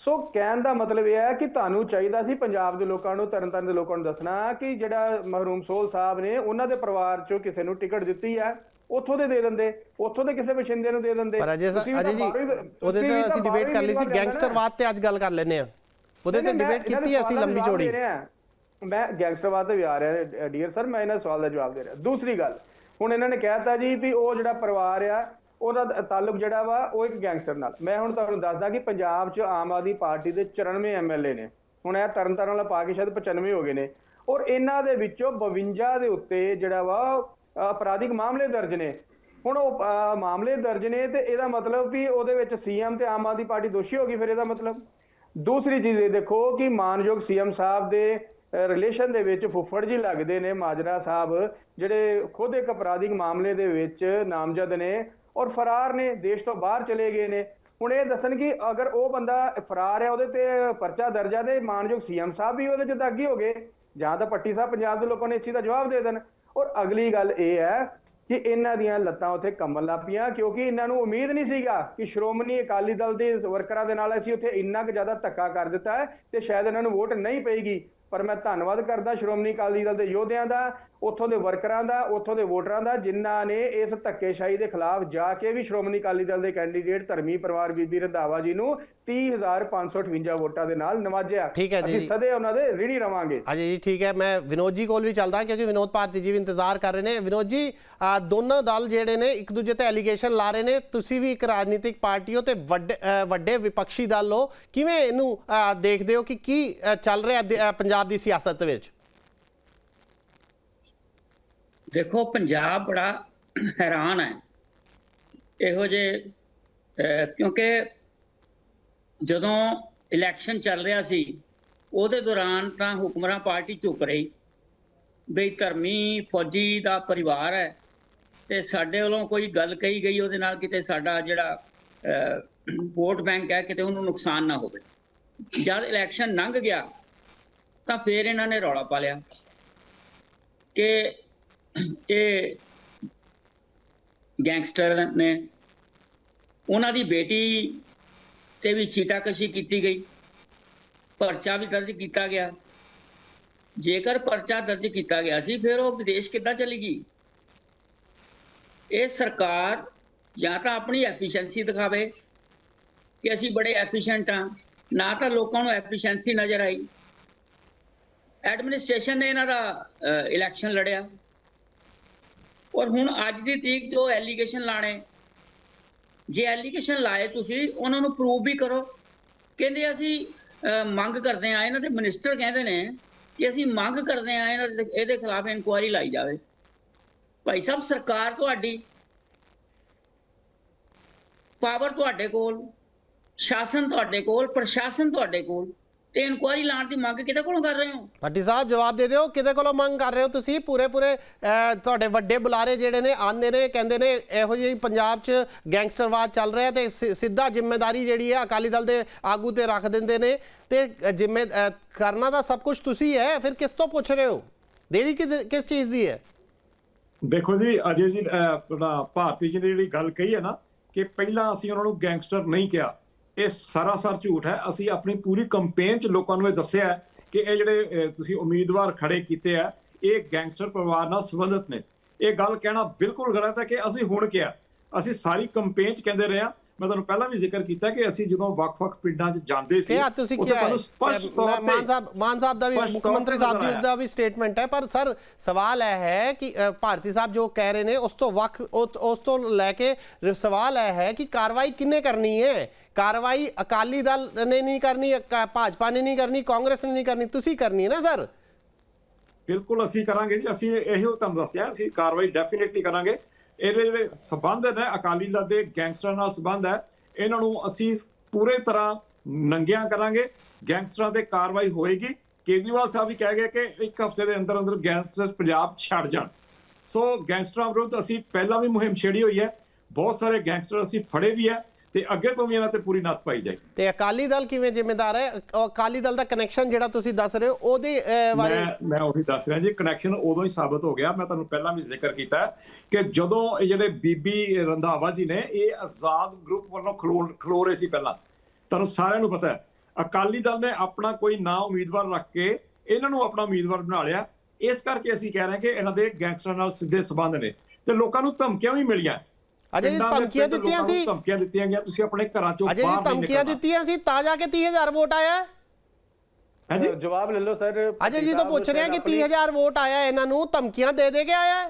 ਸੋ ਕਹਿਣ ਦਾ ਮਤਲਬ ਇਹ ਹੈ ਕਿ ਤੁਹਾਨੂੰ ਚਾਹੀਦਾ ਸੀ ਪੰਜਾਬ ਦੇ ਲੋਕਾਂ ਨੂੰ ਤਰਨਤਾਰਨ ਦੇ ਲੋਕਾਂ ਨੂੰ ਦੱਸਣਾ ਕਿ ਜਿਹੜਾ ਮਹਰੂਮ ਸੋਲ ਸਾਹਿਬ ਨੇ ਉਹਨਾਂ ਦੇ ਪਰਿਵਾਰ ਚੋਂ ਕਿਸੇ ਨੂੰ ਟਿਕਟ ਦਿੱਤੀ ਹੈ ਉੱਥੋਂ ਦੇ ਦੇ ਦਿੰਦੇ ਉੱਥੋਂ ਦੇ ਕਿਸੇ ਬਸ਼ਿੰਦੇ ਨੂੰ ਦੇ ਦਿੰਦੇ ਪਰ ਅਜੇ ਅਜੇ ਜੀ ਉਹਦੇ ਤੇ ਅਸੀਂ ਡਿਬੇਟ ਕਰ ਲਈ ਸੀ। ਗੈਂਗਸਟਰਵਾਦ ਤੇ ਅੱਜ ਗੱਲ ਕਰ ਲੈਨੇ ਆ ਉਹਦੇ ਤੇ ਡਿਬੇਟ ਕੀਤੀ ਅਸੀਂ ਲੰਬੀ ਚੌੜੀ। ਮੈਂ ਗੈਂਗਸਟਰਵਾਦ ਤੇ ਵੀ ਆ ਰਿਹਾ ਡੀਅਰ ਸਰ ਮੈਂ ਇਹਨਾਂ ਸਵਾਲ ਦਾ ਜਵਾਬ ਦੇ ਰਿਹਾ ਦੂਸਰੀ ਗੱਲ ਹੁਣ ਇਹਨਾਂ ਨੇ ਕਹਿਤਾ ਜੀ ਵੀ ਉਹ ਜਿਹੜਾ ਪਰਿਵਾਰ ਆ ਉਹਦਾ ਤਾਲੁਕ ਜਿਹੜਾ ਵਾ, ਉਹ ਇੱਕ ਗੈਂਗਸਟਰ ਨਾਲ। ਮੈਂ ਹੁਣ ਤੁਹਾਨੂੰ ਦੱਸਦਾ ਕਿ ਪੰਜਾਬ 'ਚ ਆਮ ਆਦਮੀ ਪਾਰਟੀ ਦੇ 94 ਐਮਐਲਏ ਨੇ। ਹੁਣ ਇਹ ਤਰਨਤਾਰਨ ਵਾਲਾ ਪਾ ਕੇ ਸ਼ਾਇਦ 95 ਹੋ ਗਏ ਨੇ। ਔਰ ਇਹਨਾਂ ਦੇ ਵਿੱਚੋਂ 52 ਦੇ ਉੱਤੇ ਜਿਹੜਾ ਵਾ, ਅਪਰਾਧਿਕ ਮਾਮਲੇ ਦਰਜ ਨੇ। ਹੁਣ ਉਹ ਮਾਮਲੇ ਦਰਜ ਨੇ ਤੇ ਇਹਦਾ ਮਤਲਬ ਵੀ ਉਹਦੇ ਵਿੱਚ ਸੀਐਮ ਤੇ ਆਮ ਆਦਮੀ ਪਾਰਟੀ ਦੋਸ਼ੀ ਹੋ ਗਈ ਫਿਰ ਇਹਦਾ ਮਤਲਬ। ਦੂਸਰੀ ਚੀਜ਼ ਇਹ ਦੇਖੋ ਕਿ ਮਾਨਯੋਗ ਸੀਐਮ ਸਾਹਿਬ ਦੇ ਰਿਲੇਸ਼ਨ ਦੇ ਵਿੱਚ ਫੁੱਫੜ ਜੀ ਲੱਗਦੇ ਨੇ। ਮਾਜਰਾ ਸਾਹਿਬ ਜਿਹੜੇ ਖੁਦ ਇੱਕ ਅਪਰਾਧਿਕ ਮਾਮਲੇ ਦੇ ਵਿੱਚ ਨਾਮਜ਼ਦ ਨੇ। ਔਰ ਫਰਾਰ ਨੇ, ਦੇਸ਼ ਤੋਂ ਬਾਹਰ ਚਲੇ ਗਏ ਨੇ। ਹੁਣ ਇਹ ਦੱਸਣ ਕਿ ਅਗਰ ਉਹ ਬੰਦਾ ਫਰਾਰ ਹੈ, ਉਹਦੇ ਤੇ ਪਰਚਾ ਦਰਜ ਹੈ ਤੇ ਮਾਨਯੋਗ ਸੀਐਮ ਸਾਹਿਬ ਵੀ ਉਹਦੇ ਚ ਦਾਗੀ ਹੋ ਗਏ। ਜਾਂ ਤਾਂ ਪੱਟੀ ਸਾਹਿਬ ਪੰਜਾਬ ਦੇ ਲੋਕਾਂ ਨੇ ਇਸ ਚੀਜ਼ ਦਾ ਜਵਾਬ ਦੇ ਦੇਣ। ਔਰ ਅਗਲੀ ਗੱਲ ਇਹ ਹੈ ਕਿ ਇਹਨਾਂ ਦੀਆਂ ਲੱਤਾਂ ਉੱਥੇ ਕੰਬਣ ਲੱਗ ਪਈਆਂ, ਕਿਉਂਕਿ ਇਹਨਾਂ ਨੂੰ ਉਮੀਦ ਨਹੀਂ ਸੀਗਾ ਕਿ ਸ਼੍ਰੋਮਣੀ ਅਕਾਲੀ ਦਲ ਦੇ ਵਰਕਰਾਂ ਦੇ ਨਾਲ ਅਸੀਂ ਉੱਥੇ ਇੰਨਾ ਕੁ ਜ਼ਿਆਦਾ ਧੱਕਾ ਕਰ ਦਿੱਤਾ ਹੈ ਤੇ ਸ਼ਾਇਦ ਇਹਨਾਂ ਨੂੰ ਵੋਟ ਨਹੀਂ ਪਏਗੀ। ਪਰ ਮੈਂ ਧੰਨਵਾਦ ਕਰਦਾ ਸ਼੍ਰੋਮਣੀ ਅਕਾਲੀ ਦਲ ਦੇ ਯੋਧਿਆਂ ਦਾ, ਉੱਥੋਂ ਦੇ ਵਰਕਰਾਂ ਦਾ, ਉੱਥੋਂ ਦੇ ਵੋਟਰਾਂ ਦਾ, ਜਿਨ੍ਹਾਂ ਨੇ ਇਸ ਧੱਕੇਸ਼ਾਹੀ ਦੇ ਖਿਲਾਫ ਜਾ ਕੇ ਵੀ ਸ਼੍ਰੋਮਣੀ ਅਕਾਲੀ ਦਲ ਦੇ ਕੈਂਡੀਡੇਟ ਧਰਮੀ ਪਰਿਵਾਰ ਬੀਬੀ ਰੰਧਾਵਾ ਜੀ ਨੂੰ 30558 ਵੋਟਾਂ ਦੇ ਨਾਲ ਨਵਾਜਿਆ। ਠੀਕ ਹੈ ਜੀ। ਅਸੀਂ ਸਦੇ ਉਹਨਾਂ ਦੇ ਰੀੜੀ ਰਵਾਂਗੇ। ਅਜੇ ਜੀ ਠੀਕ ਹੈ ਮੈਂ ਵਿਨੋਦ ਜੀ ਕੋਲ ਵੀ ਚੱਲਦਾ ਕਿਉਂਕਿ ਵਿਨੋਦ ਭਾਰਤੀ ਜੀ ਵੀ ਇੰਤਜ਼ਾਰ ਕਰ ਰਹੇ ਨੇ। ਵਿਨੋਦ ਜੀ ਅਹ ਦੋਨੋਂ ਦਲ ਜਿਹੜੇ ਨੇ ਇੱਕ ਦੂਜੇ ਤੇ ਐਲੀਗੇਸ਼ਨ ਲਾ ਰਹੇ ਨੇ। ਤੁਸੀਂ ਵੀ ਇੱਕ ਰਾਜਨੀਤਿਕ ਪਾਰਟੀ ਹੋ ਤੇ ਵੱਡੇ ਅਹ ਵੱਡੇ ਵਿਪਕਸ਼ੀ ਦਲ ਹੋ। ਕਿਵੇਂ ਇਹਨੂੰ ਅਹ ਦੇਖਦੇ ਹੋ ਕਿ ਕੀ ਅਹ ਚੱਲ ਰਿਹਾ ਦੇ- ਅਹ ਪੰਜਾਬ ਦੀ ਸਿਆਸਤ ਵਿੱਚ? ਦੇਖੋ ਪੰਜਾਬ ਬੜਾ ਹੈਰਾਨ ਹੈ। ਇਹੋ ਜੇ ਕਿਉਂਕਿ ਜਦੋਂ ਇਲੈਕਸ਼ਨ ਚੱਲ ਰਿਹਾ ਸੀ, ਉਹਦੇ ਦੌਰਾਨ ਤਾਂ ਹੁਕਮਰਾਨ ਪਾਰਟੀ ਚੁੱਪ ਰਹੀ। ਬਈ ਧਰਮੀ ਫੌਜੀ ਦਾ ਪਰਿਵਾਰ ਹੈ ਤੇ ਸਾਡੇ ਵੱਲੋਂ ਕੋਈ ਗੱਲ ਕਹੀ ਗਈ ਉਹਦੇ ਨਾਲ ਕਿਤੇ ਸਾਡਾ ਜਿਹੜਾ ਵੋਟ ਬੈਂਕ ਹੈ, ਕਿਤੇ ਉਹਨੂੰ ਨੁਕਸਾਨ ਨਾ ਹੋਵੇ। ਜਦ ਇਲੈਕਸ਼ਨ ਲੰਘ ਗਿਆ, ਤਾਂ ਫੇਰ ਇਹਨਾਂ ਨੇ ਰੌਲਾ ਪਾ ਲਿਆ ਕਿ ਇਹ ਗੈਂਗਸਟਰ ਨੇ, ਉਹਨਾਂ ਦੀ ਬੇਟੀ ਤੇ ਵੀ ਛੀਟਾਕਸ਼ੀ ਕੀਤੀ ਗਈ। ਪਰਚਾ ਵੀ ਦਰਜ ਕੀਤਾ ਗਿਆ। ਜੇਕਰ ਪਰਚਾ ਦਰਜ ਕੀਤਾ ਗਿਆ ਸੀ, ਫਿਰ ਉਹ ਵਿਦੇਸ਼ ਕਿੱਦਾਂ ਚਲੀ ਗਈ? ਇਹ ਸਰਕਾਰ ਜਾਂ ਤਾਂ ਆਪਣੀ ਐਫੀਸ਼ੀਐਂਸੀ ਦਿਖਾਵੇ ਕਿ ਅਸੀਂ ਬੜੇ ਐਫੀਸ਼ੀਐਂਟ ਹਾਂ, ਨਾ ਤਾਂ ਲੋਕਾਂ ਨੂੰ ਐਫੀਸ਼ੀਐਂਸੀ ਨਜ਼ਰ ਆਈ। ਐਡਮਿਨਿਸਟ੍ਰੇਸ਼ਨ ਨੇ ਇਹਨਾਂ ਦਾ ਇਲੈਕਸ਼ਨ ਲੜਿਆ। ਔਰ ਹੁਣ ਅੱਜ ਦੀ ਤਰੀਕ 'ਚ ਉਹ ਐਲੀਗੇਸ਼ਨ ਲਾਣੇ ਜੇ ਐਲੀਗੇਸ਼ਨ ਲਾਏ ਤੁਸੀਂ, ਉਹਨਾਂ ਨੂੰ ਪ੍ਰੂਵ ਵੀ ਕਰੋ। ਕਹਿੰਦੇ ਅਸੀਂ ਮੰਗ ਕਰਦੇ ਆ ਇਹਨਾਂ ਦੇ ਮਿਨਿਸਟਰ ਕਹਿੰਦੇ ਨੇ ਕਿ ਅਸੀਂ ਮੰਗ ਕਰਦੇ ਆ ਇਹਨਾਂ ਦੇ ਇਹਦੇ ਖਿਲਾਫ ਇਨਕੁਆਇਰੀ ਲਾਈ ਜਾਵੇ। ਭਾਈ ਸਾਹਿਬ, ਸਰਕਾਰ ਤੁਹਾਡੀ ਪਾਵਰ ਤੁਹਾਡੇ ਕੋਲ, ਸ਼ਾਸਨ ਤੁਹਾਡੇ ਕੋਲ, ਪ੍ਰਸ਼ਾਸਨ ਤੁਹਾਡੇ ਕੋਲ। ਤੇ ਇਨਕੁਆਇਰੀ ਲਾਉਣ ਦੀ ਮੰਗ ਕਿਹਦੇ ਕੋਲੋਂ ਕਰ ਰਹੇ ਹੋ? ਭੱਟੀ ਸਾਹਿਬ ਜਵਾਬ ਦੇ ਦਿਓ ਕਿਹਦੇ ਕੋਲੋਂ ਮੰਗ ਕਰ ਰਹੇ ਹੋ ਤੁਸੀਂ? ਪੂਰੇ ਪੂਰੇ ਤੁਹਾਡੇ ਵੱਡੇ ਬੁਲਾਰੇ ਜਿਹੜੇ ਨੇ ਆਂਦੇ ਨੇ ਕਹਿੰਦੇ ਨੇ ਇਹੋ ਜਿਹੀ ਪੰਜਾਬ 'ਚ ਗੈਂਗਸਟਰਵਾਦ ਚੱਲ ਰਿਹਾ ਤੇ ਸਿੱਧਾ ਜ਼ਿੰਮੇਵਾਰੀ ਜਿਹੜੀ ਹੈ ਅਕਾਲੀ ਦਲ ਦੇ ਆਗੂ ਤੇ ਰੱਖ ਦਿੰਦੇ ਨੇ। ਤੇ ਜ਼ਿੰਮੇ ਕਰਨਾ ਤਾਂ ਸਭ ਕੁਝ ਤੁਸੀਂ ਹੈ ਫਿਰ ਕਿਸ ਤੋਂ ਪੁੱਛ ਰਹੇ ਹੋ? ਦੇਰੀ ਕਿਸ ਕਿਸ ਚੀਜ਼ ਦੀ ਹੈ? ਦੇਖੋ ਜੀ ਅਜੇ ਜੀ ਆਪਣਾ ਭਾਰਤੀ ਜੀ ਨੇ ਜਿਹੜੀ ਗੱਲ ਕਹੀ ਹੈ ਨਾ ਕਿ ਪਹਿਲਾਂ ਅਸੀਂ ਉਹਨਾਂ ਨੂੰ ਗੈਂਗਸਟਰ ਨਹੀਂ ਕਿਹਾ। ਇਹ ਸਰਾਸਰ ਝੂਠ ਹੈ। ਅਸੀਂ ਆਪਣੀ ਪੂਰੀ ਕੰਪੇਨ 'ਚ ਲੋਕਾਂ ਨੂੰ ਇਹ ਦੱਸਿਆ ਕਿ ਇਹ ਜਿਹੜੇ ਤੁਸੀਂ ਉਮੀਦਵਾਰ ਖੜੇ ਕੀਤੇ ਆ, ਇਹ ਗੈਂਗਸਟਰ ਪਰਿਵਾਰ ਨਾਲ ਸੰਬੰਧਿਤ ਨੇ। ਇਹ ਗੱਲ ਕਹਿਣਾ ਬਿਲਕੁਲ ਗਲਤ ਹੈ ਕਿ ਅਸੀਂ ਹੁਣ ਕਿਹਾ, ਅਸੀਂ ਸਾਰੀ ਕੰਪੇਨ 'ਚ ਕਹਿੰਦੇ ਰਹੇ ਹਾਂ ਮੈਂ ਤੁਹਾਨੂੰ ਪਹਿਲਾਂ ਵੀ ਜ਼ਿਕਰ ਕੀਤਾ ਕਿ ਅਸੀਂ ਜਦੋਂ ਵੱਖ-ਵੱਖ ਪਿੰਡਾਂ 'ਚ ਜਾਂਦੇ ਸੀ ਕਿਹਾ ਤੁਸੀਂ ਕਿਹਾ ਹੈ ਮਾਨ ਸਾਹਿਬ ਮਾਨ ਸਾਹਿਬ ਦਾ ਵੀ ਮੁੱਖ ਮੰਤਰੀ ਸਾਹਿਬ ਦੀ ਵੀ ਸਟੇਟਮੈਂਟ ਹੈ ਪਰ ਸਰ ਸਵਾਲ ਇਹ ਹੈ ਕਿ ਭਾਰਤੀ ਸਾਹਿਬ ਜੋ ਕਹਿ ਰਹੇ ਨੇ ਉਸ ਤੋਂ ਵੱਖ ਉਸ ਤੋਂ ਲੈ ਕੇ ਸਵਾਲ ਇਹ ਹੈ ਕਿ ਕਾਰਵਾਈ ਕਿੰਨੇ ਕਰਨੀ ਹੈ? ਕਾਰਵਾਈ ਅਕਾਲੀ ਦਲ ਨੇ ਨਹੀਂ ਕਰਨੀ ਭਾਜਪਾ ਨੇ ਨਹੀਂ ਕਰਨੀ ਕਾਂਗਰਸ ਨੇ ਨਹੀਂ ਕਰਨੀ ਤੁਸੀਂ ਕਰਨੀ ਹੈ ਨਾ ਸਰ? ਬਿਲਕੁਲ ਅਸੀਂ ਕਰਾਂਗੇ ਜੀ ਅਸੀਂ ਇਹੋ ਤੁਹਾਨੂੰ ਦੱਸਿਆ ਅਸੀਂ ਕਾਰਵਾਈ ਡੈਫੀਨਿਟਲੀ ਕਰਾਂਗੇ। ਇਹਦੇ ਜਿਹੜੇ ਸਬੰਧ ਨੇ ਅਕਾਲੀ ਦਲ ਦੇ ਗੈਂਗਸਟਰਾਂ ਨਾਲ ਸਬੰਧ ਹੈ, ਇਹਨਾਂ ਨੂੰ ਅਸੀਂ ਪੂਰੇ ਤਰ੍ਹਾਂ ਨੰਗਿਆਂ ਕਰਾਂਗੇ, ਗੈਂਗਸਟਰਾਂ ਤੇ ਕਾਰਵਾਈ ਹੋਏਗੀ। ਕੇਜਰੀਵਾਲ ਸਾਹਿਬ ਵੀ ਕਹਿ ਗਏ ਕਿ ਇੱਕ ਹਫ਼ਤੇ ਦੇ ਅੰਦਰ ਅੰਦਰ ਗੈਂਗਸਟਰ ਪੰਜਾਬ ਛੱਡ ਜਾਣ। ਸੋ ਗੈਂਗਸਟਰਾਂ ਵਿਰੁੱਧ ਅਸੀਂ ਪਹਿਲਾਂ ਵੀ ਮੁਹਿੰਮ ਛੇੜੀ ਹੋਈ ਹੈ, ਬਹੁਤ ਸਾਰੇ ਗੈਂਗਸਟਰ ਅਸੀਂ ਫੜੇ ਵੀ ਹੈ। ਤੇ ਅੱਗੇ ਤੋਂ ਵੀ ਇਹਨਾਂ ਤੇ ਪੂਰੀ ਨੱਥ ਪਾਈ ਜਾਏਗੀ। ਤੇ ਅਕਾਲੀ ਦਲ ਕਿਵੇਂ ਜ਼ਿੰਮੇਦਾਰ ਹੈ? ਅਕਾਲੀ ਦਲ ਦਾ ਕਨੈਕਸ਼ਨ ਜਿਹੜਾ ਤੁਸੀਂ ਦੱਸ ਰਹੇ ਹੋ ਉਹਦੇ ਬਾਰੇ ਮੈਂ ਮੈਂ ਉਹੀ ਦੱਸ ਰਿਹਾ ਜੀ ਕਨੈਕਸ਼ਨ ਉਦੋਂ ਹੀ ਸਾਬਤ ਹੋ ਗਿਆ। ਮੈਂ ਤੁਹਾਨੂੰ ਪਹਿਲਾਂ ਵੀ ਜ਼ਿਕਰ ਕੀਤਾ ਕਿ ਜਦੋਂ ਇਹ ਜਿਹੜੇ ਬੀਬੀ ਰੰਧਾਵਾ ਜੀ ਨੇ ਇਹ ਆਜ਼ਾਦ ਗਰੁੱਪ ਵੱਲੋਂ ਖਲੋ ਖਲੋ ਰਹੇ ਸੀ ਪਹਿਲਾਂ। ਤੁਹਾਨੂੰ ਸਾਰਿਆਂ ਨੂੰ ਪਤਾ ਹੈ ਅਕਾਲੀ ਦਲ ਨੇ ਆਪਣਾ ਕੋਈ ਨਾਂ ਉਮੀਦਵਾਰ ਰੱਖ ਕੇ ਇਹਨਾਂ ਨੂੰ ਆਪਣਾ ਉਮੀਦਵਾਰ ਬਣਾ ਲਿਆ। ਇਸ ਕਰਕੇ ਅਸੀਂ ਕਹਿ ਰਹੇ ਹਾਂ ਕਿ ਇਹਨਾਂ ਦੇ ਗੈਂਗਸਟਰਾਂ ਨਾਲ ਸਿੱਧੇ ਸਬੰਧ ਨੇ ਤੇ ਲੋਕਾਂ ਨੂੰ ਧਮਕੀਆਂ ਵੀ ਮਿਲੀਆਂ। ਅਜੇ ਜੀ ਪਿੰਡਾਂ ਦੇ ਧਮਕੀਆਂ ਪਿੰਡ ਦਿੱਤੀਆਂ ਲੋਕਾਂ ਨੂੰ ਸੀ ਧਮਕੀਆਂ ਦਿੱਤੀਆਂ ਗਈਆਂ ਤੁਸੀਂ ਆਪਣੇ ਘਰਾਂ ਚੋਂ ਅਜੇ ਜੀ ਬਾਹਰ ਨਹੀਂ ਧਮਕੀਆਂ ਨਿਕਲਣਾ। ਦਿੱਤੀਆਂ ਸੀ ਤਾਂ ਜਾ ਕੇ 30000 ਵੋਟ ਆਇਆ? ਹੈ ਹੈ ਜੀ? ਜਵਾਬ ਲੈ ਲਓ ਸਰ ਅਜੇ ਜੀ ਤਾਂ ਪੁੱਛ ਰਿਹਾ ਕਿ 30000 ਵੋਟ ਆਇਆ ਇਹਨਾਂ ਨੂੰ ਧਮਕੀਆਂ ਦੇ ਦੇ ਕੇ ਆਇਆ?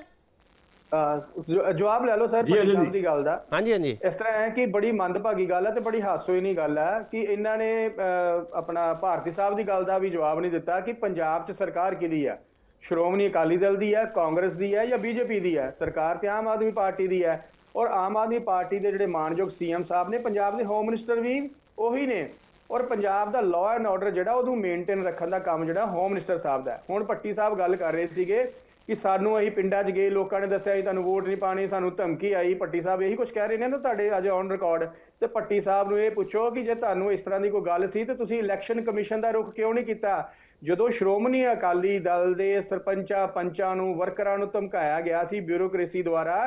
ਹੈ ਜਵਾਬ ਲੈ ਲਓ ਸਰ ਜੀ, ਅਜੇ ਪੰਜਾਬ ਜੀ। ਦੀ ਗੱਲ ਦਾ। ਹਾਂਜੀ ਹਾਂਜੀ। ਇਸ ਤਰ੍ਹਾਂ ਹੈ ਕਿ ਬੜੀ ਮੰਦਭਾਗੀ ਗੱਲ ਹੈ ਤੇ ਬੜੀ ਹਾਸੋਹੀਣੀ ਗੱਲ ਹੈ ਕਿ ਇਹਨਾਂ ਨੇ ਅਹ, ਆਪਣਾ ਭਾਰਤੀ ਸਾਹਿਬ ਦੀ ਗੱਲ ਦਾ ਵੀ ਜਵਾਬ ਨਹੀਂ ਦਿੱਤਾ ਕਿ ਪੰਜਾਬ 'ਚ ਸਰਕਾਰ ਕਿਹਦੀ ਹੈ? ਸ਼੍ਰੋਮਣੀ ਅਕਾਲੀ ਦਲ ਦੀ ਹੈ ਕਾਂਗਰਸ ਦੀ ਹੈ ਜਾਂ ਬੀਜੇਪੀ ਦੀ ਹੈ? ਸਰਕਾਰ ਤੇ ਆਮ ਆਦਮੀ ਪਾਰਟੀ ਦੀ ਹੈ। ਔਰ ਆਮ ਆਦਮੀ ਪਾਰਟੀ ਦੇ ਜਿਹੜੇ ਮਾਨਯੋਗ ਸੀਐਮ ਸਾਹਿਬ ਨੇ, ਪੰਜਾਬ ਦੇ ਹੋਮ ਮਿਨਿਸਟਰ ਵੀ ਉਹੀ ਨੇ। ਔਰ ਪੰਜਾਬ ਦਾ ਲਾਅ ਐਂਡ ਆਰਡਰ ਜਿਹੜਾ, ਉਹਨੂੰ ਮੇਨਟੇਨ ਰੱਖਣ ਦਾ ਕੰਮ ਜਿਹੜਾ ਹੋਮ ਮਿਨਿਸਟਰ ਸਾਹਿਬ ਦਾ ਹੁਣ ਪੱਟੀ ਸਾਹਿਬ ਗੱਲ ਕਰ ਰਹੇ ਸੀਗੇ ਕਿ ਸਾਨੂੰ ਅਸੀਂ ਪਿੰਡਾਂ 'ਚ ਗਏ, ਲੋਕਾਂ ਨੇ ਦੱਸਿਆ ਅਸੀਂ ਤੁਹਾਨੂੰ ਵੋਟ ਨਹੀਂ ਪਾਣੀ ਸਾਨੂੰ ਧਮਕੀ ਆਈ ਪੱਟੀ ਸਾਹਿਬ ਇਹੀ ਕੁਝ ਕਹਿ ਰਹੇ ਨੇ ਨਾ ਤੁਹਾਡੇ ਅੱਜ ਔਨ ਰਿਕਾਰਡ ਤੇ ਪੱਟੀ ਸਾਹਿਬ ਨੂੰ ਇਹ ਪੁੱਛੋ ਕਿ ਜੇ ਤੁਹਾਨੂੰ ਇਸ ਤਰ੍ਹਾਂ ਦੀ ਕੋਈ ਗੱਲ ਸੀ ਤੇ ਤੁਸੀਂ ਇਲੈਕਸ਼ਨ ਕਮਿਸ਼ਨ ਦਾ ਰੁਖ ਕਿਉਂ ਨਹੀਂ ਕੀਤਾ? ਜਦੋਂ ਸ਼੍ਰੋਮਣੀ ਅਕਾਲੀ ਦਲ ਦੇ ਸਰਪੰਚਾਂ, ਪੰਚਾਂ ਨੂੰ ਵਰਕਰਾਂ ਨੂੰ ਧਮਕਾਇਆ ਗਿਆ ਸੀ ਬਿਊਰੋਕ੍ਰੇਸੀ ਦੁਆਰਾ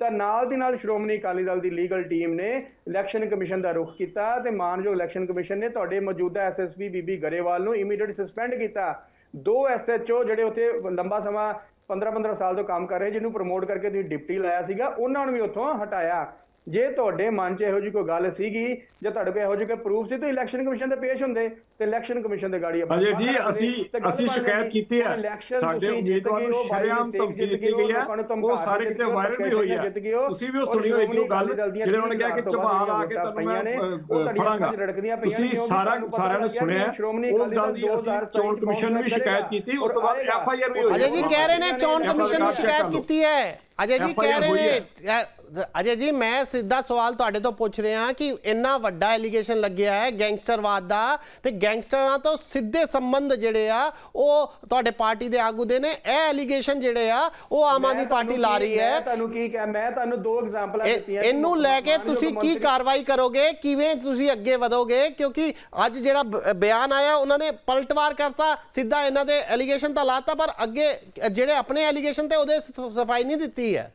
ਤਾਂ ਨਾਲ ਦੀ ਨਾਲ ਸ਼੍ਰੋਮਣੀ ਅਕਾਲੀ ਦਲ ਦੀ ਲੀਗਲ ਟੀਮ ਨੇ ਇਲੈਕਸ਼ਨ ਕਮਿਸ਼ਨ ਦਾ ਰੁਖ ਕੀਤਾ ਤੇ ਮਾਨਯੋਗ ਇਲੈਕਸ਼ਨ ਕਮਿਸ਼ਨ ਨੇ ਤੁਹਾਡੇ ਮੌਜੂਦਾ ਐਸਐਸਪੀ ਬੀਬੀ ਗਰੇਵਾਲ ਨੂੰ ਇਮੀਡੀਏਟ ਸਸਪੈਂਡ ਕੀਤਾ। ਦੋ ਐਸਐਚਓ ਜਿਹੜੇ ਉੱਥੇ ਲੰਬਾ ਸਮਾਂ 15-15 ਸਾਲ ਤੋਂ ਕੰਮ ਕਰ ਰਹੇ, ਜਿਹਨੂੰ ਪ੍ਰਮੋਟ ਕਰਕੇ ਤੁਸੀਂ ਡਿਪਟੀ ਲਾਇਆ ਸੀਗਾ, ਉਹਨਾਂ ਨੂੰ ਵੀ ਉੱਥੋਂ ਹਟਾਇਆ। ਜੇ ਤੁਹਾਡੇ ਮਨ 'ਚ ਇਹੋ ਜਿਹੀ ਕੋਈ ਗੱਲ ਸੀਗੀ ਜਾਂ ਤੁਹਾਡੇ ਕੋਲ ਇਹੋ ਜਿਹੀ ਕੋਈ ਪ੍ਰੂਫ ਸੀ ਤਾਂ ਇਲੈਕਸ਼ਨ ਕਮਿਸ਼ਨ ਤੇ ਪੇਸ਼ ਹੁੰਦੇ ਤੇ ਇਲੈਕਸ਼ਨ ਕਮਿਸ਼ਨ ਦੇ ਗਾੜੀ ਅਜੇ ਜੀ ਅਸੀਂ ਅਸੀਂ ਸ਼ਿਕਾਇਤ ਕੀਤੀ ਹੈ। ਸਾਡੇ ਉਮੀਦਵਾਰ ਨੂੰ ਸ਼ਰੇਆਮ ਧਮਕੀ ਦਿੱਤੀ ਗਈ ਹੈ। ਉਹ ਸਾਰੇ ਕਿਤੇ ਵਾਇਰਲ ਵੀ ਹੋਈ ਹੈ। ਤੁਸੀਂ ਵੀ ਉਹ ਸੁਣੀ ਹੋਏਗੀ ਉਹ ਗੱਲ ਜਿਹੜੇ ਉਹਨਾਂ ਨੇ ਕਿਹਾ ਕਿ ਚਬਾਲ ਆ ਕੇ ਤੁਹਾਨੂੰ ਮੈਂ ਫੜਾਂਗਾ। ਤੁਸੀਂ ਸਾਰਾ ਸਾਰਿਆਂ ਨੇ ਸੁਣਿਆ। ਹੈ। ਉਸ ਗੱਲ ਦੀ ਅਸੀਂ ਚੋਣ ਕਮਿਸ਼ਨ ਨੂੰ ਵੀ ਸ਼ਿਕਾਇਤ ਕੀਤੀ ਉਸ ਤੋਂ ਬਾਅਦ ਐਫ ਆਈ ਆਰ ਵੀ ਹੋਈ ਅਜੇ ਜੀ ਕਹਿ ਰਹੇ ਨੇ ਚੋਣ ਕਮਿਸ਼ਨ ਨੂੰ ਸ਼ਿਕਾਇਤ। ਕੀਤੀ ਹੈ। ਅਜੇ ਜੀ ਕਹਿ ਰਹੇ ਨੇ ਅਜੇ ਜੀ ਮੈਂ ਸਿੱਧਾ ਸਵਾਲ ਤੁਹਾਡੇ ਤੋਂ ਪੁੱਛ ਰਿਹਾ ਕਿ ਇੰਨਾ ਵੱਡਾ ਐਲੀਗੇਸ਼ਨ ਲੱਗਿਆ ਹੈ ਗੈਂਗਸਟਰਵਾਦ ਦਾ ਤੇ ਗੈਂਗਸਟਰਾਂ ਤੋਂ ਸਿੱਧੇ ਸੰਬੰਧ ਜਿਹੜੇ ਆ ਉਹ ਤੁਹਾਡੇ ਪਾਰਟੀ ਦੇ ਆਗੂ ਦੇ ਨੇ ਇਹ ਐਲੀਗੇਸ਼ਨ ਜਿਹੜੇ ਆ ਉਹ ਆਮ ਆਦਮੀ ਪਾਰਟੀ ਲਾ ਰਹੀ ਹੈ। ਤੁਹਾਨੂੰ ਕੀ ਕਿਹਾ ਮੈਂ ਤੁਹਾਨੂੰ ਦੋ ਐਗਜ਼ਾਮਪਲਾਂ ਦਿੱਤੀਆਂ ਇਹਨੂੰ ਲੈ ਕੇ ਤੁਸੀਂ ਕੀ ਕਾਰਵਾਈ ਕਰੋਗੇ ਕਿਵੇਂ ਤੁਸੀਂ ਅੱਗੇ ਵਧੋਗੇ ਕਿਉਂਕਿ ਅੱਜ ਜਿਹੜਾ ਬਿਆਨ ਆਇਆ ਉਹਨਾਂ ਨੇ ਪਲਟਵਾਰ ਕਰਤਾ ਸਿੱਧਾ ਇਹਨਾਂ ਦੇ ਐਲੀਗੇਸ਼ਨ ਤਾਂ ਲਾਤਾ ਪਰ ਅੱਗੇ ਜਿਹੜੇ ਆਪਣੇ ਐਲੀਗੇਸ਼ਨ ਤੇ ਉਹਦੇ ਸਫ਼ਾਈ ਨਹੀਂ ਦਿੱਤੀ। ਹੈ?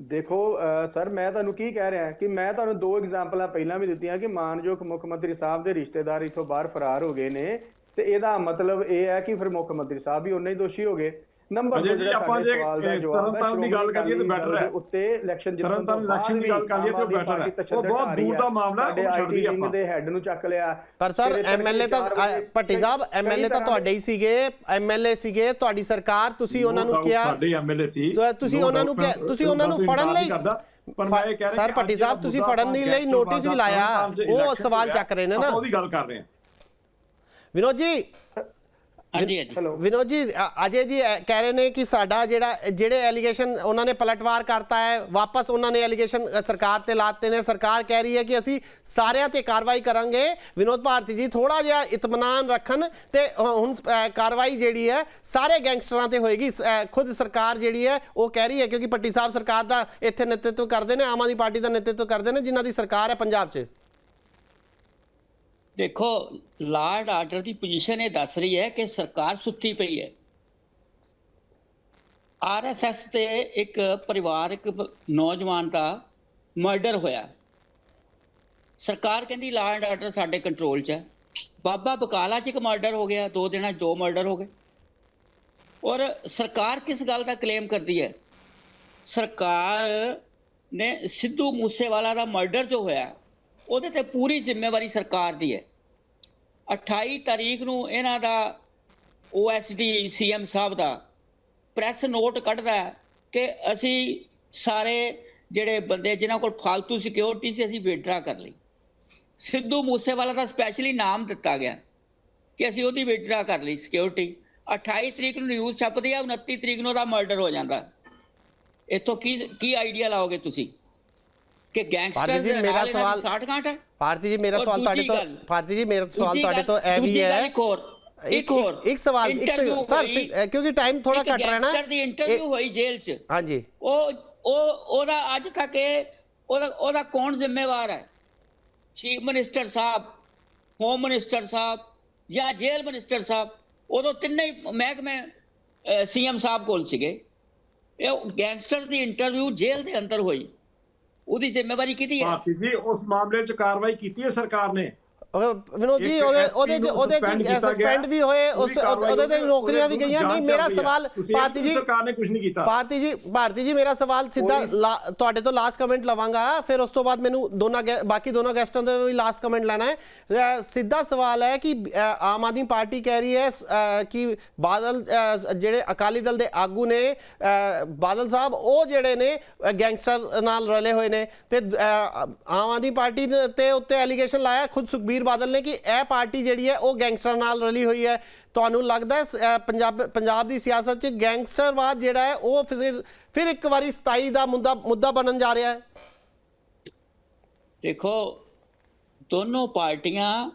ਦੇਖੋ, ਅਹ, ਸਰ, ਮੈਂ ਤੁਹਾਨੂੰ ਕੀ ਕਹਿ ਰਿਹਾ, ਕਿ ਮੈਂ ਤੁਹਾਨੂੰ ਦੋ ਐਗਜ਼ਾਮਪਲਾਂ ਪਹਿਲਾਂ ਵੀ ਦਿੱਤੀਆਂ ਕਿ ਮਾਨਯੋਗ ਮੁੱਖ ਮੰਤਰੀ ਸਾਹਿਬ ਦੇ ਰਿਸ਼ਤੇਦਾਰ ਇਥੋਂ ਬਾਹਰ ਫਰਾਰ ਹੋ ਗਏ ਨੇ ਤੇ ਇਹਦਾ ਮਤਲਬ ਇਹ ਹੈ ਕਿ ਫਿਰ ਮੁੱਖ ਮੰਤਰੀ ਸਾਹਿਬ ਵੀ ਉਨੇ ਹੀ ਦੋਸ਼ੀ ਹੋ ਗਏ। ਨੰਬਰ ਅਜੇ ਜੀ, ਆਪਾਂ ਜੇ ਤਰਨਤਾਰਨ ਦੀ ਗੱਲ ਕਰੀਏ ਤਾਂ better ਹੈ। ਉੱਤੇ ਇਲੈਕਸ਼ਨ ਜਿੱਤਣ ਤਰਨਤਾਰਨ election ਦੀ ਗੱਲ ਕਰੀਏ ਤਾਂ better ਹੈ। ਉਹ ਬਹੁਤ ਦੂਰ ਦਾ ਮਾਮਲਾ ਹੈ, ਉਹ ਸਾਡੇ ਛੱਡ ਦਈਏ IT ਆਪਾਂ। ਦੇ ਹੈੱਡ ਨੂੰ ਚੱਕ ਲਿਆ। ਪਰ ਸਰ ਐਮਐਲਏ ਤਾਂ ਭੱਟੀ ਸਾਹਿਬ ਐਮਐਲਏ ਤਾਂ ਤੁਹਾਡੇ ਹੀ ਸੀਗੇ ਐਮਐਲਏ ਸੀਗੇ ਤੁਹਾਡੀ ਸਰਕਾਰ ਤੁਸੀਂ ਉਹਨਾਂ ਨੂੰ ਕਿਹਾ ਸਾਡੇ ਐਮਐਲਏ ਸੀ। ਤੁਸੀਂ ਉਹਨਾਂ ਨੂੰ ਤੁਸੀਂ ਉਹਨਾਂ ਨੂੰ ਫੜਨ ਲਈ ਪਰ ਮੈਂ ਇਹ ਕਹਿ ਰਿਹਾ ਸਰ ਭੱਟੀ ਸਾਹਿਬ ਤੁਸੀਂ ਫੜਨ ਨਹੀਂ ਲਈ ਨੋਟਿਸ ਵੀ ਲਾਇਆ। ਉਹ ਸਵਾਲ ਚੱਕ ਰਹੇ ਨੇ ਨਾ। ਉਹਦੀ ਗੱਲ ਕਰ ਰਹੇ ਹਾਂ। ਵਿਨੋਦ ਜੀ ਹਾਂਜੀ ਹਾਂਜੀ। ਹੈਲੋ। ਵਿਨੋਦ ਜੀ ਅ- ਅਜੇ ਜੀ ਅ, ਕਹਿ ਰਹੇ ਨੇ ਕਿ ਸਾਡਾ ਜਿਹੜਾ ਜਿਹੜੇ ਐਲੀਗੇਸ਼ਨ ਉਹਨਾਂ ਨੇ ਪਲਟਵਾਰ ਕਰਤਾ ਹੈ ਵਾਪਸ ਉਹਨਾਂ ਨੇ ਐਲੀਗੇਸ਼ਨ ਸਰਕਾਰ ਤੇ ਲਾਤੇ ਨੇ। ਸਰਕਾਰ ਕਹਿ ਰਹੀ ਹੈ ਕਿ ਅਸੀਂ ਸਾਰਿਆਂ ਤੇ ਕਾਰਵਾਈ ਕਰਾਂਗੇ। ਵਿਨੋਦ ਭਾਰਤੀ ਜੀ ਥੋੜਾ ਜਿਹਾ ਇਤਮਾਨਾਨ ਰੱਖਣ ਤੇ ਅ, ਹੁਣ ਅ, ਕਾਰਵਾਈ ਜਿਹੜੀ ਹੈ ਸਾਰੇ ਗੈਂਗਸਟਰਾਂ ਤੇ ਹੋਏਗੀ। ਸ- ਅ, ਖੁਦ ਸਰਕਾਰ ਜਿਹੜੀ ਹੈ ਉਹ ਕਹਿ ਰਹੀ ਹੈ ਕਿਉਂਕਿ ਪੱਟੀ ਸਾਹਿਬ ਸਰਕਾਰ ਦਾ ਇੱਥੇ ਨੇਤਰਤਵ ਕਰਦੇ ਨੇ ਆਮ ਆਦਮੀ ਪਾਰਟੀ ਦਾ ਨੇਤਰਤਵ ਕਰਦੇ ਨੇ ਜਿਨ੍ਹਾਂ ਦੀ ਸਰਕਾਰ ਹੈ ਪੰਜਾਬ 'ਚ। ਦੇਖੋ ਲਾਰਡ ਆਰਡਰ ਦੀ ਪੋਜੀਸ਼ਨ ਇਹ ਦੱਸ ਰਹੀ ਹੈ ਕਿ ਸਰਕਾਰ ਸੁੱਤੀ ਪਈ ਹੈ। ਆਰਐਸਐਸ ਤੇ ਇੱਕ ਪਰਿਵਾਰਕ ਬ- ਨੌਜਵਾਨ ਦਾ ਮਰਡਰ ਹੋਇਆ। ਸਰਕਾਰ ਕਹਿੰਦੀ ਲਾਰਡ ਆਰਡਰ ਸਾਡੇ ਕੰਟਰੋਲ 'ਚ ਹੈ। ਬਾਬਾ ਬਕਾਲਾ 'ਚ ਇੱਕ ਮਰਡਰ ਹੋ ਗਿਆ, ਦੋ ਦਿਨਾਂ 'ਚ ਦੋ ਮਰਡਰ ਹੋ ਗਏ। ਔਰ ਸਰਕਾਰ ਕਿਸ ਗੱਲ ਦਾ ਕਲੇਮ ਕਰਦੀ ਹੈ? ਸਰਕਾਰ ਨੇ ਸਿੱਧੂ ਮੂਸੇਵਾਲਾ ਦਾ ਮਰਡਰ ਜੋ ਹੋਇਆ ਉਹਦੇ ਤੇ ਪੂਰੀ ਜ਼ਿੰਮੇਵਾਰੀ ਸਰਕਾਰ ਦੀ ਹੈ। 28 ਤਾਰੀਖ ਨੂੰ ਇਹਨਾਂ ਦਾ ਓਐਸਡੀ ਸੀਐਮ ਸਾਹਿਬ ਦਾ ਪ੍ਰੈਸ ਨੋਟ ਕੱਢਦਾ ਕਿ ਅਸੀਂ ਸਾਰੇ ਜਿਹੜੇ ਬੰਦੇ ਜਿਨ੍ਹਾਂ ਕੋਲ ਫਾਲਤੂ ਸਿਕਿਉਰਿਟੀ ਸੀ, ਅਸੀਂ ਵਿਡਰਾ ਕਰ ਲਈ। ਸਿੱਧੂ ਮੂਸੇਵਾਲਾ ਦਾ ਸਪੈਸ਼ਲੀ ਨਾਮ ਦਿੱਤਾ ਗਿਆ ਕਿ ਅਸੀਂ ਉਹਦੀ ਵਿਡਰਾ ਕਰ ਲਈ ਸਿਕਿਉਰਿਟੀ 28 ਤਰੀਕ ਨੂੰ ਨਿਊਜ਼ ਛਪਦੀ ਆ 29 ਤਰੀਕ ਨੂੰ ਉਹਦਾ ਮਰਡਰ ਹੋ ਜਾਂਦਾ। ਇੱਥੋਂ ਕੀ ਕੀ ਆਈਡੀਆ ਲਾਓਗੇ ਤੁਸੀਂ? ਕਿ ਗੈਂਗਸਟਰ ਜੀ, ਮੇਰਾ ਸਵਾਲ- 60 ਗਾਂਟ ਹੈ? ਭਾਰਤੀ ਜੀ ਮੇਰਾ ਸਵਾਲ ਤੁਹਾਡੇ ਤੋਂ ਭਾਰਤੀ ਜੀ ਮੇਰਾ ਸਵਾਲ ਤੁਹਾਡੇ ਤੋਂ ਇਹ ਵੀ ਹੈ ਇੱਕ ਹੋਰ ਇੱਕ ਸਵਾਲ ਇੱਕ ਸਰ ਕਿਉਂਕਿ ਟਾਈਮ ਥੋੜਾ ਘੱਟ ਰਹਿਣਾ। ਗੈਂਗਸਟਰ ਦੀ ਇੰਟਰਵਿਊ ਹੋਈ ਜੇਲ੍ਹ 'ਚ। ਹਾਂਜੀ। ਉਹ ਉਹ ਉਹਦਾ ਅੱਜ ਤੱਕ ਇਹ ਉਹਦਾ ਉਹਦਾ ਕੌਣ ਜ਼ਿੰਮੇਵਾਰ ਹੈ? ਚੀਫ ਮਿਨਿਸਟਰ ਸਾਹਿਬ ਹੋਮ ਮਿਨਿਸਟਰ ਸਾਹਿਬ ਜਾਂ ਜੇਲ੍ਹ ਮਿਨਿਸਟਰ ਸਾਹਿਬ? ਉਦੋਂ ਤਿੰਨੇ ਹੀ ਮਹਿਕਮੇ ਸੀਐਮ ਸਾਹਿਬ ਕੋਲ ਸੀਗੇ। ਇਹ ਗੈਂਗਸਟਰ ਦੀ ਇੰਟਰਵਿਊ ਜੇਲ੍ਹ ਦੇ ਅੰਦਰ ਹੋਈ। ਉਹਦੀ ਜ਼ਿੰਮੇਵਾਰੀ ਕਿਹਦੀ ਹੈ? ਭਾਰਤੀ ਜੀ ਉਸ ਮਾਮਲੇ 'ਚ ਕਾਰਵਾਈ ਕੀਤੀ ਹੈ ਸਰਕਾਰ ਨੇ? ਵਿਨੋਦ ਜੀ ਉਹਦੇ ਉਹਦੇ ਚ ਉਹਦੇ ਚ। ਸਸਪੈਂਡ ਵੀ ਹੋਏ ਉਸ ਉਹਦੀ ਤੇ ਨੌਕਰੀਆਂ ਵੀ ਗਈਆਂ ਨਹੀਂ ਮੇਰਾ। ਸਵਾਲ ਭਾਰਤੀ ਜੀ ਸਰਕਾਰ ਨੇ ਕੁਝ ਨਹੀਂ ਕੀਤਾ ਭਾਰਤੀ ਜੀ ਭਾਰਤੀ ਜੀ ਮੇਰਾ ਸਵਾਲ ਸਿੱਧਾ ਤੁਹਾਡੇ ਤੋਂ ਲਾਸਟ ਕਮੈਂਟ ਲਵਾਂਗਾ ਫਿਰ ਉਸ ਤੋਂ ਬਾਅਦ ਮੈਨੂੰ ਦੋਨਾਂ ਬਾਕੀ ਦੋਨੋਂ ਗੈਸਟਾਂ ਦਾ ਵੀ ਲਾਸਟ ਕਮੈਂਟ ਲੈਣਾ ਹੈ ਸਿੱਧਾ ਸਵਾਲ ਹੈ ਕਿ ਆਮ ਆਦਮੀ ਪਾਰਟੀ ਕਹਿ ਰਹੀ ਹੈ ਕਿ ਬਾਦਲ ਜਿਹੜੇ ਅਕਾਲੀ ਦਲ ਦੇ ਆਗੂ ਨੇ ਬਾਦਲ ਸਾਹਿਬ ਉਹ ਜਿਹੜੇ ਨੇ ਗੈਂਗਸਟਰ ਨਾਲ ਰਲੇ ਹੋਏ ਨੇ ਤੇ ਆਮ ਆਦਮੀ ਪਾਰਟੀ ਤੇ ਉੱਤੇ ਐਲੀਗੇਸ਼ਨ ਲਾਇਆ ਖੁਦ ਸੁਖਬੀਰ ਬਾਦਲ ਨੇ ਕਿ ਇਹ ਪਾਰਟੀ ਜਿਹੜੀ ਹੈ ਉਹ ਗੈਂਗਸਟਰ ਨਾਲ ਰਲੀ ਹੋਈ ਹੈ। ਤੁਹਾਨੂੰ ਲੱਗਦਾ ਪੰਜਾਬ ਪੰਜਾਬ ਦੀ ਸਿਆਸਤ 'ਚ ਗੈਂਗਸਟਰਵਾਦ ਜਿਹੜਾ ਹੈ, ਉਹ ਫਿਰ ਫਿਰ ਇੱਕ ਵਾਰੀ 27 ਦਾ ਮੁੱਦਾ ਮੁੱਦਾ ਬਣਨ ਜਾ ਰਿਹਾ ਹੈ? ਦੇਖੋ, ਦੋਨੋਂ ਪਾਰਟੀਆਂ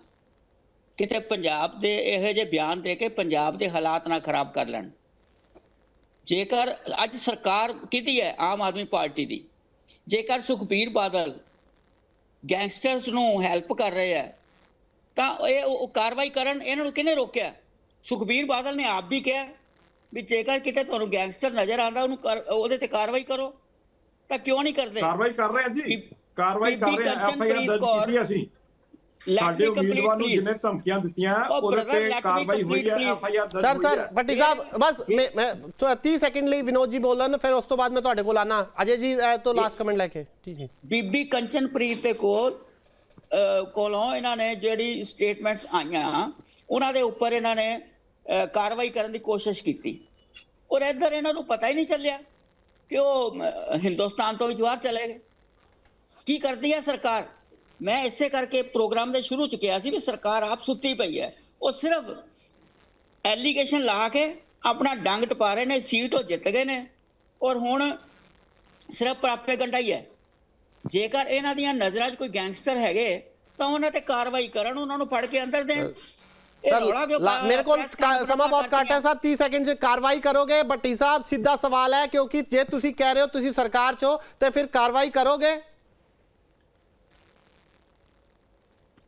ਕਿਤੇ ਪੰਜਾਬ ਦੇ ਇਹੋ ਜਿਹੇ ਬਿਆਨ ਦੇ ਕੇ ਪੰਜਾਬ ਦੇ ਹਾਲਾਤ ਨਾ ਖਰਾਬ ਕਰ ਲੈਣ। ਜੇਕਰ ਅੱਜ ਸਰਕਾਰ ਕਿਹਦੀ ਹੈ? ਆਮ ਆਦਮੀ ਪਾਰਟੀ ਦੀ। ਜੇਕਰ ਸੁਖਬੀਰ ਬਾਦਲ ਗੈਂਗਸਟਰਸ ਨੂੰ ਹੈਲਪ ਕਰ ਰਹੇ ਹੈ ਤਾਂ ਇਹ ਉਹ ਕਾਰਵਾਈ ਕਰਨ ਇਹਨਾਂ ਨੂੰ ਕਿਹਨੇ ਰੋਕਿਆ? ਸੁਖਬੀਰ ਬਾਦਲ ਨੇ ਆਪ ਵੀ ਕਿਹਾ ਵੀ ਜੇਕਰ ਕਿਤੇ ਤੁਹਾਨੂੰ ਗੈਂਗਸਟਰ ਨਜ਼ਰ ਆਉਂਦਾ ਉਹਨੂੰ ਉਹਦੇ ਤੇ ਕਾਰਵਾਈ ਕਰੋ। ਤਾਂ ਕਿਉਂ ਨਹੀਂ ਕਰਦੇ? ਕਾਰਵਾਈ ਕਰ ਰਹੇ ਹਾਂ ਜੀ। ਕਾਰਵਾਈ ਕਰ ਰਹੇ ਹਾਂ ਐਫ ਆਈ ਆਰ ਕੰਚਨਪ੍ਰੀਤ ਦਰਜ ਕੀਤੀ ਅਸੀਂ। ਸਾਡੇ ਉਮੀਦਵਾਰ ਨੂੰ. ਜਿੰਨੇ ਧਮਕੀਆਂ ਦਿੱਤੀਆਂ Oh, ਉਹਦੇ ਤੇ ਕਾਰਵਾਈ ਹੋਈ ਹੈ please. ਐਫ ਆਈ ਆਰ ਦਰਜ ਸਰ ਸਰ ਭੱਟੀ ਸਾਹਿਬ ਬਸ ਮੈਂ ਮੈਂ 30 ਸੈਕਿੰਡ ਲਈ ਵਿਨੋਦ ਜੀ ਬੋਲਣ ਫਿਰ ਉਸ ਤੋਂ ਬਾਅਦ ਮੈਂ ਤੁਹਾਡੇ ਕੋਲ ਆਣਾ ਅਜੇ ਜੀ ਤੋਂ ਲਾਸਟ ਕਮੈਂਟ ਲੈ ਕੇ। ਜੀ ਜੀ। ਬੀਬੀ ਕੰਚਨਪ੍ਰੀਤ ਦੇ ਕੋਲ ਕੋਲੋਂ ਇਹਨਾਂ ਨੇ ਜਿਹੜੀ ਸਟੇਟਮੈਂਟਸ ਆਈਆਂ, ਉਹਨਾਂ ਦੇ ਉੱਪਰ ਇਹਨਾਂ ਨੇ ਕਾਰਵਾਈ ਕਰਨ ਦੀ ਕੋਸ਼ਿਸ਼ ਕੀਤੀ। ਔਰ ਇੱਧਰ ਇਹਨਾਂ ਨੂੰ ਪਤਾ ਹੀ ਨਹੀਂ ਚੱਲਿਆ ਕਿ ਉਹ ਹਿੰਦੁਸਤਾਨ ਤੋਂ ਵੀ ਜਵਾਰ ਚਲੇ ਗਏ। ਕੀ ਕਰਦੀ ਹੈ ਸਰਕਾਰ? ਮੈਂ ਇਸੇ ਕਰਕੇ ਪ੍ਰੋਗਰਾਮ ਦੇ ਸ਼ੁਰੂ ਚ ਕਿਹਾ ਸੀ ਵੀ ਸਰਕਾਰ ਆਪ ਸੁੱਤੀ ਪਈ ਹੈ। ਉਹ ਸਿਰਫ ਐਲੀਗੇਸ਼ਨ ਲਾ ਕੇ ਆਪਣਾ ਡੰਗ ਟਪਾ ਰਹੇ ਨੇ, ਸੀਟ ਉਹ ਜਿੱਤ ਗਏ ਨੇ। ਔਰ ਹੁਣ ਸਿਰਫ ਪ੍ਰਾਪੇ ਪ੍ਰਾਪੇਗੰਡਾ ਹੀ ਹੈ। ਜੇਕਰ ਇਹਨਾਂ ਦੀਆਂ ਨਜ਼ਰਾਂ 'ਚ ਕੋਈ ਗੈਂਗਸਟਰ ਹੈਗੇ ਤਾਂ ਉਹਨਾਂ ਤੇ ਕਾਰਵਾਈ ਕਰਨ ਉਹਨਾਂ ਨੂੰ ਫੜ ਕੇ ਅੰਦਰ ਦੇਣ। conference ਸਮਾਂ ਬਹੁਤ ਘੱਟ ਹੈ ਕਰਤੀਆਂ? ਸਰ 30 ਸੈਕਿੰਡ 'ਚ ਕਾਰਵਾਈ ਕਰੋਗੇ ਭੱਟੀ ਸਾਹਿਬ ਸਿੱਧਾ ਸਵਾਲ ਹੈ ਕਿਉਂਕਿ ਜੇ ਤੁਸੀਂ ਕਹਿ ਰਹੇ ਹੋ ਤੁਸੀਂ ਸਰਕਾਰ 'ਚ ਹੋ ਤੇ ਫਿਰ ਕਾਰਵਾਈ ਕਰੋਗੇ?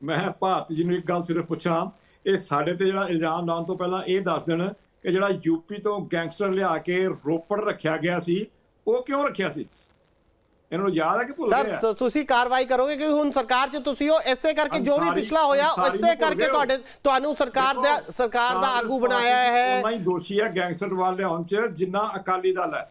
ਮੈਂ ਭਾਰਤ ਜੀ ਨੂੰ ਇੱਕ ਗੱਲ ਸਿਰਫ ਪੁੱਛਾਂ ਇਹ ਸਾਡੇ ਤੇ ਜਿਹੜਾ ਇਲਜ਼ਾਮ ਲਾਉਣ ਤੋਂ ਪਹਿਲਾਂ ਇਹ ਦੱਸ ਦੇਣ ਕਿ ਜਿਹੜਾ ਯੂਪੀ ਤੋਂ ਗੈਂਗਸਟਰ ਲਿਆ ਕੇ ਰੋਪੜ ਰੱਖਿਆ ਗਿਆ ਸੀ ਉਹ ਕਿਉਂ ਰੱਖਿਆ ਸੀ? ਇਹਨਾਂ ਨੂੰ ਯਾਦ ਹੈ ਕਿ ਭੁੱਲ ਸਰ ਗਏ ਆ? ਤੁ- ਤੁਸੀਂ ਕਾਰਵਾਈ ਕਰੋਗੇ ਕਿਉਂਕਿ ਹੁਣ ਸਰਕਾਰ 'ਚ ਤੁਸੀਂ ਹੋ ਇਸੇ ਕਰਕੇ ਜੋ ਵੀ ਪਿਛਲਾ ਹੋਇਆ ਭੁੱਲ ਕਰਕੇ। ਤੁਹਾਡੇ ਤੁਹਾਨੂੰ ਸਰਕਾਰ ਦਾ ਸਰਕਾਰ ਦਾ ਆਗੂ ਬਣਾਇਆ ਹੈ ਹੀ ਦੋਸ਼ੀ ਹੈ ਗੈਂਗਸਟਰ ਵਾਲ ਲਿਆਉਣ ਚ ਜਿੰਨਾ ਅਕਾਲੀ ਦਲ ਹੈ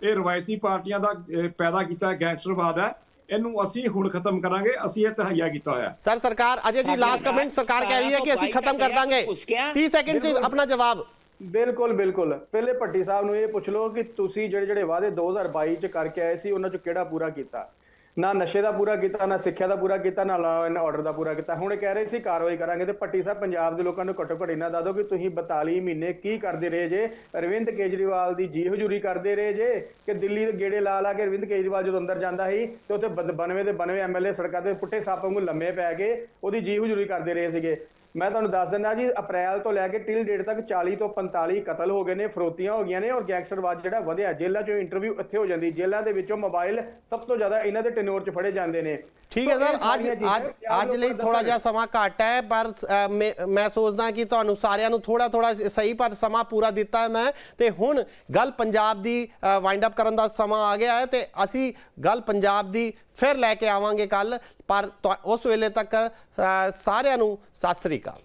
ਇਹ ਰਵਾਇਤੀ ਪਾਰਟੀਆਂ ਦਾ ਪੈਦਾ ਕੀਤਾ ਗੈਂਗਸਟਰਵਾਦ ਹੈ ਇਹਨੂੰ ਅਸੀਂ ਹੁਣ ਖਤਮ ਕਰਾਂਗੇ ਅਸੀਂ ਇਹ ਤਹਈਆ ਕੀਤਾ ਹੋਇਆ। ਸਰ ਸਰਕਾਰ ਅਜੇ ਜੀ ਲਾਸਟ ਕਮੈਂਟ ਸਰਕਾਰ ਕਹਿ ਰਹੀ ਹੈ ਕਿ ਅਸੀਂ ਖਤਮ ਕਰ ਦਾਂਗੇ ਕੁਛ ਕਿਹਾ? 30 ਸੈਕਿੰਡ 'ਚ ਆਪਣਾ ਜਵਾਬ ਬਿਲਕੁਲ ਬਿਲਕੁਲ। ਪਹਿਲੇ ਭੱਟੀ ਸਾਹਿਬ ਨੂੰ ਇਹ ਪੁੱਛ ਲਓ ਕਿ ਤੁਸੀਂ ਜਿਹੜੇ ਜਿਹੜੇ ਵਾਅਦੇ 2022 ਚ ਕਰਕੇ ਆਏ ਸੀ, ਉਹਨਾਂ ਚ ਕਿਹੜਾ ਪੂਰਾ ਕੀਤਾ? ਨਾ ਨਸ਼ੇ ਦਾ ਪੂਰਾ ਕੀਤਾ, ਨਾ ਸਿੱਖਿਆ ਦਾ ਪੂਰਾ ਕੀਤਾ, ਨਾ ਲਾਅ ਐਂਡ ਆਰਡਰ ਦਾ ਪੂਰਾ ਕੀਤਾ। ਹੁਣ ਇਹ ਕਹਿ ਰਹੇ ਸੀ, ਕਾਰਵਾਈ ਕਰਾਂਗੇ ਤੇ ਭੱਟੀ ਸਾਹਿਬ, ਪੰਜਾਬ ਦੇ ਲੋਕਾਂ ਨੂੰ ਘੱਟੋ ਘੱਟ ਇੰਨਾ ਦੱਸ ਦਿਓ ਕਿ ਤੁਸੀਂ 42 ਮਹੀਨੇ ਕੀ ਕਰਦੇ ਰਹੇ ਜੇ? ਅਰਵਿੰਦ ਕੇਜਰੀਵਾਲ ਦੀ ਜੀ ਹਜ਼ੂਰੀ ਕਰਦੇ ਰਹੇ ਜੇ? ਕਿ ਦਿੱਲੀ ਦੇ ਗੇੜੇ ਲਾ ਲਾ ਕੇ ਅਰਵਿੰਦ ਕੇਜਰੀਵਾਲ ਜਦੋਂ ਅੰਦਰ ਜਾਂਦਾ ਸੀ ਤੇ ਉੱਥੇ 92 ਦੇ 92 ਐਮਐਲਏ ਸੜਕਾਂ ਤੇ ਪੁੱਠੇ ਸੱਪ ਵਾਂਗੂ ਲੰਮੇ ਪੈ ਗਏ, ਉਹਦੀ ਜੀ ਹਜ਼ੂਰੀ ਕਰਦੇ ਰਹੇ ਸੀਗੇ। ਮੈਂ ਤੁਹਾਨੂੰ ਦੱਸ ਦਿੰਦਾ ਜੀ ਅਪ੍ਰੈਲ ਤੋਂ ਲੈ ਕੇ ਟਿਲ ਡੇਟ ਤੱਕ 40 ਤੋਂ 45 ਕਤਲ ਹੋ ਗਏ ਨੇ ਫਰੋਤੀਆਂ ਹੋ ਗਈਆਂ ਨੇ ਔਰ ਗੈਂਗਸਟਰਵਾਦ ਜਿਹੜਾ ਵਧਿਆ ਜੇਲ੍ਹਾਂ 'ਚੋਂ ਇੰਟਰਵਿਊ ਇੱਥੇ ਹੋ ਜਾਂਦੀ ਜੇਲ੍ਹਾਂ ਦੇ ਵਿੱਚੋਂ ਮੋਬਾਈਲ ਸਭ ਤੋਂ ਜ਼ਿਆਦਾ ਇਹਨਾਂ ਦੇ ਟੈਨੋਰ 'ਚ ਫੜੇ ਜਾਂਦੇ ਨੇ ਠੀਕ ਹੈ ਸਰ ਅੱਜ ਅੱਜ ਅੱਜ ਲਈ ਥੋੜਾ ਜਿਹਾ। ਸਮਾਂ ਘੱਟ ਹੈ ਪਰ ਮੈਂ ਸੋਚਦਾ ਕਿ ਤੁਹਾਨੂੰ ਸਾਰਿਆਂ ਨੂੰ ਥੋੜਾ ਥੋੜਾ ਸਹੀ ਪਰ ਸਮਾਂ ਪੂਰਾ ਦਿੱਤਾ ਹੈ ਮੈਂ ਤੇ ਹੁਣ ਗੱਲ ਪੰਜਾਬ ਦੀ ਵਾਈਂਡ ਅਪ ਕਰਨ ਦਾ ਸਮਾਂ ਆ ਗਿਆ ਹੈ ਤੇ ਅਸੀਂ ਗੱਲ ਪੰਜਾਬ ਦੀ ਫਿਰ ਲੈ ਕੇ ਆਵਾਂਗੇ ਕੱਲ ਪਰ ਤੁਹਾ- ਉਸ ਵੇਲੇ ਤੱਕ ਸਾਰਿਆਂ ਨੂੰ ਸਤਿ ਸ੍ਰੀ ਅਕਾਲ।